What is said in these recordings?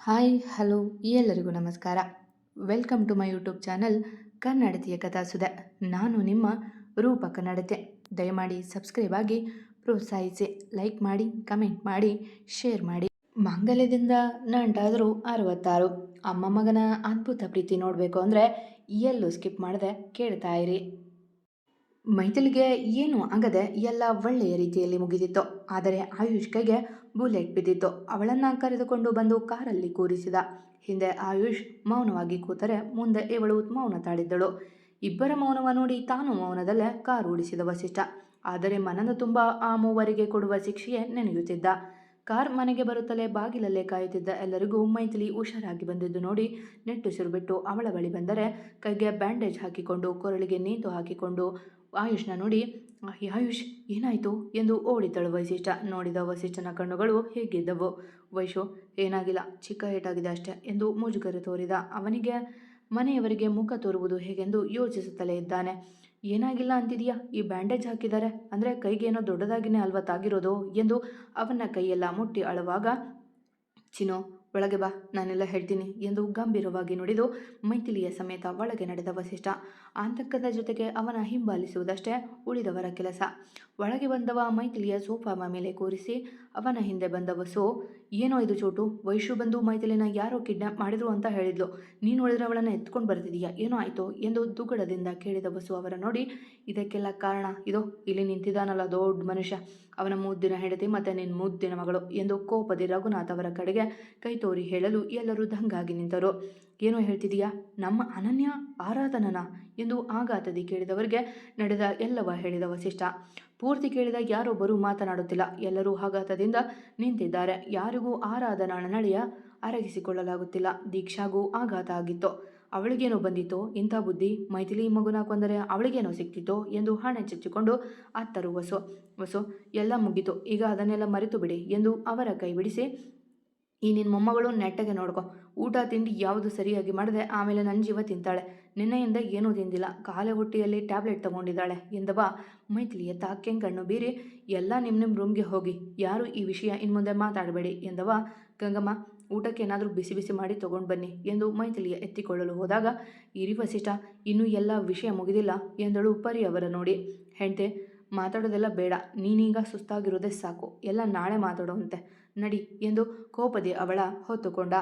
Hi, hello, ಎಲ್ಲರಿಗೂ ನಮಸ್ಕಾರ. Welcome to my YouTube channel ಕನ್ನಡತಿಯ ಕಥಾಸುದೆ ನಾನು ನಿಮ್ಮ ರೂಪ ಕನ್ನಡತೆ ದಯಮಾಡಿ ಸಬ್ಸ್ಕ್ರೈಬ್ ಆಗಿ ಪ್ರೋತ್ಸಾಹಿಸಿ, ಲೈಕ್ ಮಾಡಿ, ಕಮೆಂಟ್ ಮಾಡಿ, ಶೇರ್ ಮಾಡಿ. ಮಾಂಗಲ್ಯದಿಂದ ನಂಟಾದರೂ ಅರವತ್ತಾರು. ಅಮ್ಮ ಮಗನ ಅದ್ಭುತ ಪ್ರೀತಿ ನೋಡಬೇಕು ಅಂದರೆ ಎಲ್ಲೂ ಸ್ಕಿಪ್ ಮಾಡದೆ ಕೇಳ್ತಾ ಇರಿ. ಮೈಥಿಲಿಗೆ ಏನೂ ಆಗದೆ ಎಲ್ಲ ಒಳ್ಳೆಯ ರೀತಿಯಲ್ಲಿ ಮುಗಿದಿತ್ತು. ಆದರೆ ಆಯುಷ್ ಕೈಗೆ ಬುಲೆಟ್ ಬಿದ್ದಿತ್ತು. ಅವಳನ್ನು ಕರೆದುಕೊಂಡು ಬಂದು ಕಾರಲ್ಲಿ ಕೂರಿಸಿದ. ಹಿಂದೆ ಆಯುಷ್ ಮೌನವಾಗಿ ಕೂತರೆ ಮುಂದೆ ಇವಳು ಮೌನ ತಾಳಿದ್ದಳು. ಇಬ್ಬರ ಮೌನವ ನೋಡಿ ತಾನು ಮೌನದಲ್ಲೇ ಕಾರು ಓಡಿಸಿದ ವಸಿಷ್ಠ. ಆದರೆ ಮನನ ತುಂಬ ಆ ಮೂವರಿಗೆ ಕೊಡುವ ಶಿಕ್ಷೆಯೇ ನೆನೆಯುತ್ತಿದ್ದ. ಕಾರ್ ಮನೆಗೆ ಬರುತ್ತಲೇ ಬಾಗಿಲಲ್ಲೇ ಕಾಯುತ್ತಿದ್ದ ಎಲ್ಲರಿಗೂ ಮೈಥಿಲಿ ಹುಷಾರಾಗಿ ಬಂದಿದ್ದು ನೋಡಿ ನೆಟ್ಟುಸಿರು ಬಿಟ್ಟು ಅವಳ ಬಳಿ ಬಂದರೆ ಕೈಗೆ ಬ್ಯಾಂಡೇಜ್ ಹಾಕಿಕೊಂಡು ಕೊರಳಿಗೆ ನೇತು ಹಾಕಿಕೊಂಡು ಆಯುಷ್ನ ನೋಡಿ ಆಯುಷ್, ಏನಾಯಿತು? ಎಂದು ಓಡಿದ್ದಳು ವೈಶಿಷ್ಠ ನೋಡಿದ ವಸಿಷ್ಠನ ಕಣ್ಣುಗಳು ಹೇಗಿದ್ದವು. ವೈಶು, ಏನಾಗಿಲ್ಲ, ಚಿಕ್ಕ ಏಟಾಗಿದೆ ಅಷ್ಟೇ ಎಂದು ಮುಜುಗರ ತೋರಿದ. ಅವನಿಗೆ ಮನೆಯವರಿಗೆ ಮುಖ ತೋರುವುದು ಹೇಗೆಂದು ಯೋಚಿಸುತ್ತಲೇ ಇದ್ದಾನೆ. ಏನಾಗಿಲ್ಲ ಅಂತಿದೀಯಾ? ಈ ಬ್ಯಾಂಡೇಜ್ ಹಾಕಿದ್ದಾರೆ ಅಂದರೆ ಕೈಗೇನೋ ದೊಡ್ಡದಾಗಿನೇ ಅಲ್ವಾ ತಾಗಿರೋದು ಎಂದು ಅವನ ಕೈಯೆಲ್ಲ ಮುಟ್ಟಿ ಅಳುವಾಗ ಚಿನು ಒಳಗೆ ಬಾ, ನಾನೆಲ್ಲ ಹೇಳ್ತೀನಿ ಎಂದು ಗಂಭೀರವಾಗಿ ನುಡಿದು ಮೈಥಿಲಿಯ ಸಮೇತ ಒಳಗೆ ನಡೆದ ವಸಿಷ್ಠ. ಆತಂಕದ ಜೊತೆಗೆ ಅವನ ಹಿಂಬಾಲಿಸುವುದಷ್ಟೇ ಉಳಿದವರ ಕೆಲಸ. ಒಳಗೆ ಬಂದವ ಮೈಥಿಲಿಯ ಸೋಫಾಮ ಮೇಲೆ ಕೂರಿಸಿ ಅವನ ಹಿಂದೆ ಬಂದ ವಸು ಏನೋ ಇದು ಚೋಟು? ವೈಶು ಬಂದು ಮೈಥಿಲಿನ ಯಾರೋ ಕಿಡ್ನಾಪ್ ಮಾಡಿದ್ರು ಅಂತ ಹೇಳಿದ್ಲು. ನೀನು ಉಳಿದ್ರೆ ಅವಳನ್ನು ಎತ್ಕೊಂಡು ಬರ್ತಿದೀಯಾ, ಏನೋ ಆಯಿತು ಎಂದು ದುಗಡದಿಂದ ಕೇಳಿದ ವಸು ಅವರ ನೋಡಿ, ಇದಕ್ಕೆಲ್ಲ ಕಾರಣ? ಇದು, ಇಲ್ಲಿ ನಿಂತಿದ್ದಾನಲ್ಲ ದೊಡ್ಡ ಮನುಷ್ಯ. ಅವನ ಮುದ್ದಿನ ಹೆಂಡತಿ ಮತ್ತು ನಿನ್ನ ಮುದ್ದಿನ ಮಗಳು ಎಂದು ಕೋಪದಿ ರಘುನಾಥ್ ಅವರ ಕಡೆಗೆ ಕೈತೋರಿ ಹೇಳಲು ಎಲ್ಲರೂ ದಂಗಾಗಿ ನಿಂತರು. ಏನೋ ಹೇಳ್ತಿದೀಯಾ? ನಮ್ಮ ಅನನ್ಯ ಆರಾಧನನ ಎಂದು ಆಘಾತದಿ ಕೇಳಿದವರಿಗೆ ನಡೆದ ಎಲ್ಲವ ಹೇಳಿದ ವಸಿಷ್ಠ. ಪೂರ್ತಿ ಕೇಳಿದ ಯಾರೊಬ್ಬರೂ ಮಾತನಾಡುತ್ತಿಲ್ಲ. ಎಲ್ಲರೂ ಆಘಾತದಿಂದ ನಿಂತಿದ್ದಾರೆ. ಯಾರಿಗೂ ಆರಾಧನಾ ನಡೆಯ ಅರಗಿಸಿಕೊಳ್ಳಲಾಗುತ್ತಿಲ್ಲ. ದೀಕ್ಷಾಗೂ ಆಘಾತ ಆಗಿತ್ತು. ಅವಳಿಗೇನೋ ಬಂದಿತ್ತು? ಇಂಥ ಬುದ್ಧಿ? ಮೈಥಿಲಿ ಮಗುನ ಕೊಂದರೆ ಅವಳಿಗೇನೋ ಸಿಕ್ತಿತ್ತೋ? ಎಂದು ಹಣೆ ಚಚ್ಚಿಕೊಂಡು ಅತ್ತರು ವಸು ವಸು, ಎಲ್ಲ ಮುಗಿತು. ಈಗ ಅದನ್ನೆಲ್ಲ ಮರೆತು ಬಿಡಿ ಎಂದು ಅವರ ಕೈ ಬಿಡಿಸಿ, ಈ ನಿನ್ನ ಮೊಮ್ಮಗಳು ನೆಟ್ಟಗೆ ನೋಡ್ಕೊ. ಊಟ, ತಿಂಡಿ ಯಾವುದು ಸರಿಯಾಗಿ ಮಾಡದೆ ಆಮೇಲೆ ನನ್ನ ಜೀವ ತಿಂತಾಳೆ. ನಿನ್ನೆಯಿಂದ ಏನೂ ತಿಂದಿಲ್ಲ. ಕಾಲೆ ಹುಟ್ಟಿಯಲ್ಲಿ ಟ್ಯಾಬ್ಲೆಟ್ ತಗೊಂಡಿದ್ದಾಳೆ ಎಂದವ ಮೈಥಿಲಿ ಎತ್ತ ಕಣ್ಣು ಬೀರಿ, ಎಲ್ಲ ನಿಮ್ಮ ನಿಮ್ಮ ರೂಮ್ಗೆ ಹೋಗಿ. ಯಾರು ಈ ವಿಷಯ ಇನ್ಮುಂದೆ ಮಾತಾಡಬೇಡಿ ಎಂದವ ಗಂಗಮ್ಮ ಊಟಕ್ಕೆ ಏನಾದರೂ ಬಿಸಿ ಬಿಸಿ ಮಾಡಿ ತಗೊಂಡು ಬನ್ನಿ ಎಂದು ಮೈಥಿಲಿಯ ಎತ್ತಿಕೊಳ್ಳಲು ಹೋದಾಗ, ಇರಿ ವಸಿಷ್ಠ, ಇನ್ನೂ ಎಲ್ಲ ವಿಷಯ ಮುಗಿದಿಲ್ಲ ಎಂದಳು ಪರಿ ಅವರ ನೋಡಿ. ಹೆಂಡತಿ, ಮಾತಾಡೋದೆಲ್ಲ ಬೇಡ, ನೀನೀಗ ಸುಸ್ತಾಗಿರೋದೇ ಸಾಕು, ಎಲ್ಲ ನಾಳೆ ಮಾತಾಡುವಂತೆ, ನಡಿ ಎಂದು ಕೋಪದೆ ಅವಳ ಹೊತ್ತುಕೊಂಡ.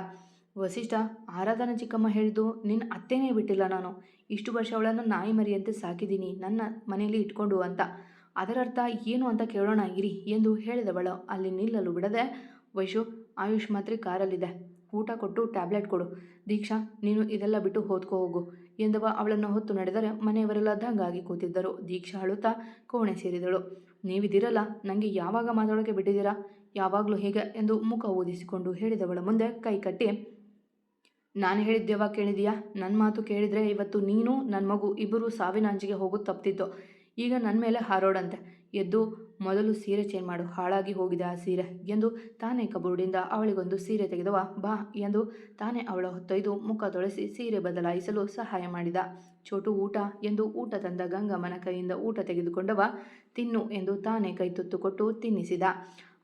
ವಸಿಷ್ಠ, ಆರಾಧನಾ ಚಿಕ್ಕಮ್ಮ ಹೇಳಿದ್ದು ನಿನ್ನ ಅತ್ತೆನೇ ಬಿಟ್ಟಿಲ್ಲ ನಾನು, ಇಷ್ಟು ವರ್ಷ ಅವಳನ್ನು ನಾಯಿ ಮರಿಯಂತೆ ಸಾಕಿದ್ದೀನಿ, ನನ್ನ ಮನೆಯಲ್ಲಿ ಇಟ್ಕೊಂಡು ಅಂತ. ಅದರರ್ಥ ಏನು ಅಂತ ಕೇಳೋಣ ಇರಿ ಎಂದು ಹೇಳಿದವಳು. ಅಲ್ಲಿ ನಿಲ್ಲಲು ಬಿಡದೆ, ವೈಶು ಆಯುಷ್ ಮಾತ್ರೆ ಕಾರಲ್ಲಿದೆ. ಊಟ ಕೊಟ್ಟು ಟ್ಯಾಬ್ಲೆಟ್ ಕೊಡು. ದೀಕ್ಷಾ, ನೀನು ಇದೆಲ್ಲ ಬಿಟ್ಟು ಹೋದ್ಕೋ ಹೋಗು. ಎಂದವ ಅವಳನ್ನು ಹೊತ್ತು ನಡೆದರೆ ಮನೆಯವರೆಲ್ಲ ದಂಗಾಗಿ ಕೂತಿದ್ದರು. ದೀಕ್ಷಾ ಅಳುತ್ತಾ ಕೋಣೆ ಸೇರಿದಳು. ನೀವಿದ್ದೀರಲ್ಲ ನನಗೆ ಯಾವಾಗ ಮಾತಾಡೋಕೆ ಬಿಟ್ಟಿದ್ದೀರಾ? ಯಾವಾಗಲೂ ಹೇಗೆ ಎಂದು ಮುಖ ಓದಿಸಿಕೊಂಡು ಹೇಳಿದವಳ ಮುಂದೆ ಕೈ ಕಟ್ಟಿ, ನಾನು ಹೇಳಿದ್ದೇವ ಕೇಳಿದೀಯಾ? ನನ್ನ ಮಾತು ಕೇಳಿದರೆ ಇವತ್ತು ನೀನು ನನ್ನ ಮಗು ಇಬ್ಬರು ಸಾವಿನ ಅಂಚಿಗೆ ಹೋಗೋದು ತಪ್ತಿತ್ತು. ಈಗ ನನ್ನ ಮೇಲೆ ಹಾರೋಡಂತೆ ಎದ್ದು ಮೊದಲು ಸೀರೆ ಚೇಂಜ್ ಮಾಡು. ಹಾಳಾಗಿ ಹೋಗಿದೆ ಆ ಸೀರೆ ಎಂದು ತಾನೇ ಕಬೋರ್ಡಿಂದ ಅವಳಿಗೊಂದು ಸೀರೆ ತೆಗೆದವ. ಬಾ ಎಂದು ತಾನೇ ಅವಳ ಹೊತ್ತೊಯ್ದು ಮುಖ ತೊಳೆಸಿ ಸೀರೆ ಬದಲಾಯಿಸಲು ಸಹಾಯ ಮಾಡಿದ. ಚೋಟು ಊಟ ಎಂದು ಊಟ ತಂದ ಗಂಗಮ್ಮನ ಕೈಯಿಂದ ಊಟ ತೆಗೆದುಕೊಂಡವ. ತಿನ್ನು ಎಂದು ತಾನೇ ಕೈ ತುತ್ತು ಕೊಟ್ಟು ತಿನ್ನಿಸಿದ.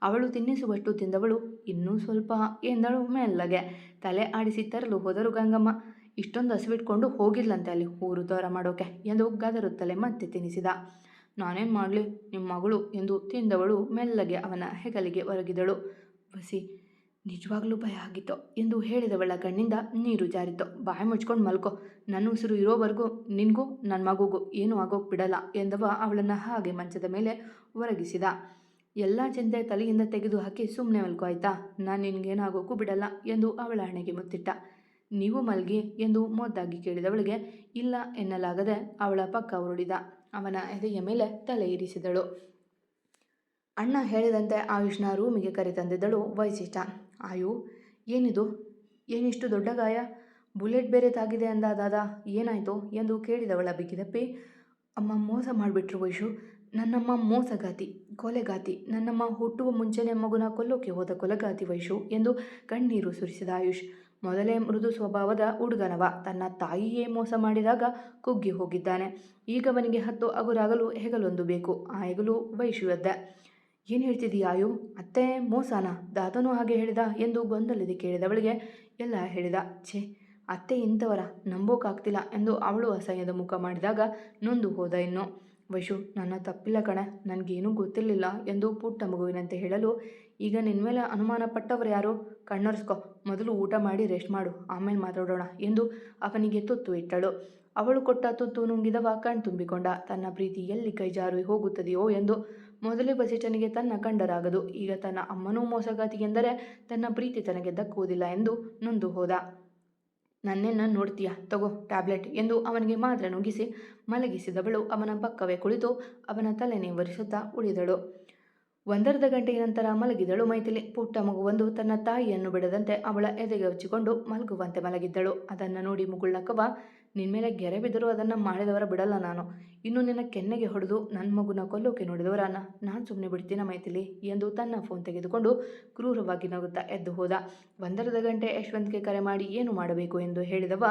ಅವಳು ತಿನ್ನಿಸುವಷ್ಟು ತಿಂದವಳು ಇನ್ನೂ ಸ್ವಲ್ಪ ಎಂದಳು ಮೆಲ್ಲಗೆ. ತಲೆ ಆಡಿಸಿ ತರಲು ಹೋದರು ಗಂಗಮ್ಮ. ಇಷ್ಟೊಂದು ಹಸಿವಿಟ್ಕೊಂಡು ಹೋಗಿಲ್ಲಂತೆ ಅಲ್ಲಿ ಊರು ತೋರ ಮಾಡೋಕೆ ಎಂದು ಗದರುತ್ತಲೇ ಮತ್ತೆ ತಿನ್ನಿಸಿದ. ನಾನೇನು ಮಾಡಲಿ? ನಿಮ್ಮ ಮಗಳು ಎಂದು ತಿಂದವಳು ಮೆಲ್ಲಗೆ ಅವನ ಹೆಗಲಿಗೆ ಒರಗಿದಳು. ಬಸಿ ನಿಜವಾಗ್ಲೂ ಭಯ ಆಗಿತ್ತು ಎಂದು ಹೇಳಿದವಳ ಕಣ್ಣಿಂದ ನೀರು ಜಾರಿತು ಬಾಯಿ ಮುಚ್ಕೊಂಡು ಮಲ್ಕೋ. ನನ್ನ ಉಸಿರು ಇರೋವರೆಗೂ, ನಿನಗೂ ನನ್ನ ಮಗುಗೂ ಏನೂ ಆಗೋಗಿ ಬಿಡಲ್ಲ ಎಂದವ ಅವಳನ್ನು ಹಾಗೆ ಮಂಚದ ಮೇಲೆ ಒರಗಿಸಿದ. ಎಲ್ಲ ಚಿಂತೆ ತಲೆಯಿಂದ ತೆಗೆದು ಹಾಕಿ ಸುಮ್ಮನೆ ಮಲ್ಕೋ ಆಯ್ತಾ? ನಾನು ನಿನಗೇನಾಗೋಕ್ಕೂ ಬಿಡಲ್ಲ ಎಂದು ಅವಳ ಹಣೆಗೆ ಮುತ್ತಿಟ್ಟ. ನೀವು ಮಲ್ಗಿ ಎಂದು ಮೊದ್ದಾಗಿ ಕೇಳಿದವಳಿಗೆ, ಇಲ್ಲ ಎನ್ನಲಾಗದೆ ಅವಳ ಪಕ್ಕ ಉರುಳಿದ. ಅವನ ಎದೆಯ ಮೇಲೆ ತಲೆ ಇರಿಸಿದಳು. ಅಣ್ಣ ಹೇಳಿದಂತೆ ಆಯುಷ್ನ ರೂಮಿಗೆ ಕರೆತಂದಿದ್ದಳು ವೈಶಿಷ್ಠ ಆಯು, ಏನಿದು? ಏನಿಷ್ಟು ದೊಡ್ಡ ಗಾಯ? ಬುಲೆಟ್ ಬೇರೆ ತಾಗಿದೆ ಅಂದಾದಾದ ಏನಾಯಿತು? ಎಂದು ಕೇಳಿದವಳ ಬಿಗಿದಪ್ಪಿ. ಅಮ್ಮ, ಮೋಸ ಮಾಡಿಬಿಟ್ರು ವೈಶು. ನನ್ನಮ್ಮ ಮೋಸಗಾತಿ, ಕೊಲೆಗಾತಿ. ನನ್ನಮ್ಮ ಹುಟ್ಟುವ ಮುಂಚೆನೆ ಮಗುನ ಕೊಲ್ಲೋಕೆ ಹೋದ ಕೊಲೆಗಾತಿ ವೈಶು ಎಂದು ಕಣ್ಣೀರು ಸುರಿಸಿದ ಆಯುಷ್. ಮೊದಲೇ ಮೃದು ಸ್ವಭಾವದ ಹುಡುಗನವ ತನ್ನ ತಾಯಿಯೇ ಮೋಸ ಮಾಡಿದಾಗ ಕುಗ್ಗಿ ಹೋಗಿದ್ದಾನೆ. ಈಗ ಅವನಿಗೆ ಹತ್ತು, ಅಗುರಾಗಲು ಹೆಗಲೊಂದು ಬೇಕು. ಆ ಹೆಗಲು ವೈಶುವದ್ದ. ಏನು ಹೇಳ್ತಿದೀಯಾಯು ಅತ್ತೆ ಮೋಸನ? ದಾದನು ಹಾಗೆ ಹೇಳಿದ ಎಂದು ಗೊಂದಲದೆ ಕೇಳಿದವಳಿಗೆ ಎಲ್ಲ ಹೇಳಿದ. ಛೇ, ಅತ್ತೆ ಇಂಥವರ, ನಂಬೋಕಾಗ್ತಿಲ್ಲ ಎಂದು ಅವಳು ಅಸಹ್ಯದ ಮುಖ ಮಾಡಿದಾಗ ನೊಂದು ಹೋದ ಇನ್ನು. ವೈಶು, ನನ್ನ ತಪ್ಪಿಲ್ಲ ಕಣೆ. ನನಗೇನೂ ಗೊತ್ತಿರಲಿಲ್ಲ ಎಂದು ಪುಟ್ಟ ಮಗುವಿನಂತೆ ಹೇಳಲು, ಈಗ ನಿನ್ನ ಮೇಲೆ ಅನುಮಾನ ಪಟ್ಟವರು ಯಾರು? ಕಣ್ಣೊರೆಸ್ಕೊ. ಮೊದಲು ಊಟ ಮಾಡಿ ರೆಸ್ಟ್ ಮಾಡು, ಆಮೇಲೆ ಮಾತಾಡೋಣ ಎಂದು ಅವನಿಗೆ ತುತ್ತು ಇಟ್ಟಳು. ಅವಳು ಕೊಟ್ಟ ತುತ್ತು ನುಂಗಿದವ ಕಣ್ ತುಂಬಿಕೊಂಡ. ತನ್ನ ಪ್ರೀತಿ ಎಲ್ಲಿ ಕೈಜಾರು ಹೋಗುತ್ತದೆಯೋ ಎಂದು ಮೊದಲೇ ಬಸಿಟನಿಗೆ ತನ್ನ ಕಂಡರಾಗದು. ಈಗ ತನ್ನ ಅಮ್ಮನೂ ಮೋಸಗಾತಿ ಎಂದರೆ ತನ್ನ ಪ್ರೀತಿ ತನಗೆ ದಕ್ಕುವುದಿಲ್ಲ ಎಂದು ನೊಂದು ಹೋದ. ನನ್ನೆನ್ನ ನೋಡ್ತೀಯ? ತಗೋ ಟ್ಯಾಬ್ಲೆಟ್ ಎಂದು ಅವನಿಗೆ ಮಾತ್ರ ನುಗ್ಗಿಸಿ ಮಲಗಿಸಿದವಳು ಅವನ ಪಕ್ಕವೇ ಕುಳಿತು ಅವನ ತಲೆ ನೇವರಿಸುತ್ತಾ ಉಳಿದಳು. ಒಂದರ್ಧ ಗಂಟೆಯ ನಂತರ ಮಲಗಿದಳು ಮೈಥಿಲಿ. ಪುಟ್ಟ ಮಗುವೊಂದು ತನ್ನ ತಾಯಿಯನ್ನು ಬಿಡದಂತೆ ಅವಳ ಎದೆಗೆ ಹಚ್ಚಿಕೊಂಡು ಮಲಗುವಂತೆ ಮಲಗಿದ್ದಳು. ಅದನ್ನು ನೋಡಿ ಮುಗುಳ್ಳಕ್ಕವ ನಿನ್ಮೇಲೆ ಗೆರೆ ಬಿದ್ದರೂ ಅದನ್ನು ಮಾಡಿದವರ ಬಿಡಲ್ಲ ನಾನು. ಇನ್ನು ನಿನ್ನ ಕೆನ್ನೆಗೆ ಹೊಡೆದು ನನ್ನ ಮಗುನ ಕೊಲ್ಲೋಕೆ ನೋಡಿದವರನ್ನ ನಾನು ಸುಮ್ಮನೆ ಬಿಡ್ತೀನ ಮೈಥಿಲಿ? ಎಂದು ತನ್ನ ಫೋನ್ ತೆಗೆದುಕೊಂಡು ಕ್ರೂರವಾಗಿ ನಗುತ್ತಾ ಎದ್ದು ಹೋದ. ಒಂದರದ ಗಂಟೆ ಯಶವಂತ್ಗೆ ಕರೆ ಮಾಡಿ, ಏನು ಮಾಡಬೇಕು? ಎಂದು ಹೇಳಿದವ.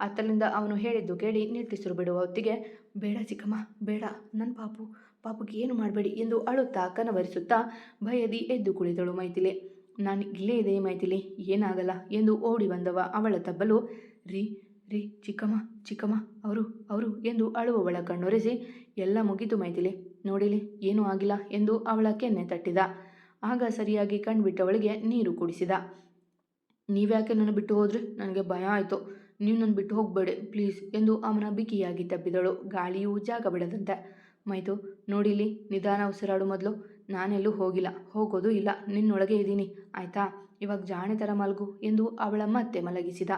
ಅತ್ತಲಿಂದ ಅವನು ಹೇಳಿದ್ದು ಕೇಳಿ ನಿಟ್ಟುಸಿರು ಬಿಡುವ ಹೊತ್ತಿಗೆ, ಬೇಡ ಚಿಕ್ಕಮ್ಮ, ಬೇಡ ನನ್ನ ಪಾಪು. ಪಾಪುಗೆ ಏನು ಮಾಡಬೇಡಿ ಎಂದು ಅಳುತ್ತಾ ಕನವರಿಸುತ್ತಾ ಭಯದಿ ಎದ್ದು ಕುಳಿತಳು ಮೈಥಿಲೆ. ನಾನು ಇಲ್ಲೇ ಇದೆ ಮೈಥಿಲೆ, ಏನಾಗಲ್ಲ ಎಂದು ಓಡಿ ಬಂದವ ಅವಳ ತಬ್ಬಲು. ರೀ ರೀ, ಚಿಕ್ಕಮ್ಮ ಚಿಕ್ಕಮ್ಮ, ಅವರು ಅವರು ಎಂದು ಅಳುವವಳ ಕಣ್ಣೊರೆಸಿ. ಎಲ್ಲ ಮುಗಿತು ಮೈಥಿಲೆ, ನೋಡಿಲಿ, ಏನೂ ಆಗಿಲ್ಲ ಎಂದು ಅವಳ ಕೆನ್ನೆ ತಟ್ಟಿದ. ಆಗ ಸರಿಯಾಗಿ ಕಣ್ಬಿಟ್ಟವಳಿಗೆ ನೀರು ಕುಡಿಸಿದ. ನೀವ್ಯಾಕೆ ನನ್ನ ಬಿಟ್ಟು ಹೋದ್ರಿ? ನನಗೆ ಭಯ ಆಯಿತು. ನೀವು ನನ್ನ ಬಿಟ್ಟು ಹೋಗಬೇಡಿ, ಪ್ಲೀಸ್ ಎಂದು ಅವನ ಬಿಗಿಯಾಗಿ ತಬ್ಬಿದಳು. ಗಾಳಿಯೂ ಜಾಗ ಬಿಡದಂತೆ. ಮೈತು ನೋಡಿಲಿ ನಿಧಾನ ಉಸಿರಾಡು ಮೊದಲು. ನಾನೆಲ್ಲೂ ಹೋಗಿಲ್ಲ, ಹೋಗೋದು ಇಲ್ಲ, ನಿನ್ನೊಳಗೆ ಇದ್ದೀನಿ. ಆಯ್ತಾ? ಇವಾಗ ಜಾಣೆ ಥರ ಮಲಗು ಎಂದು ಅವಳ ಮತ್ತೆ ಮಲಗಿಸಿದ.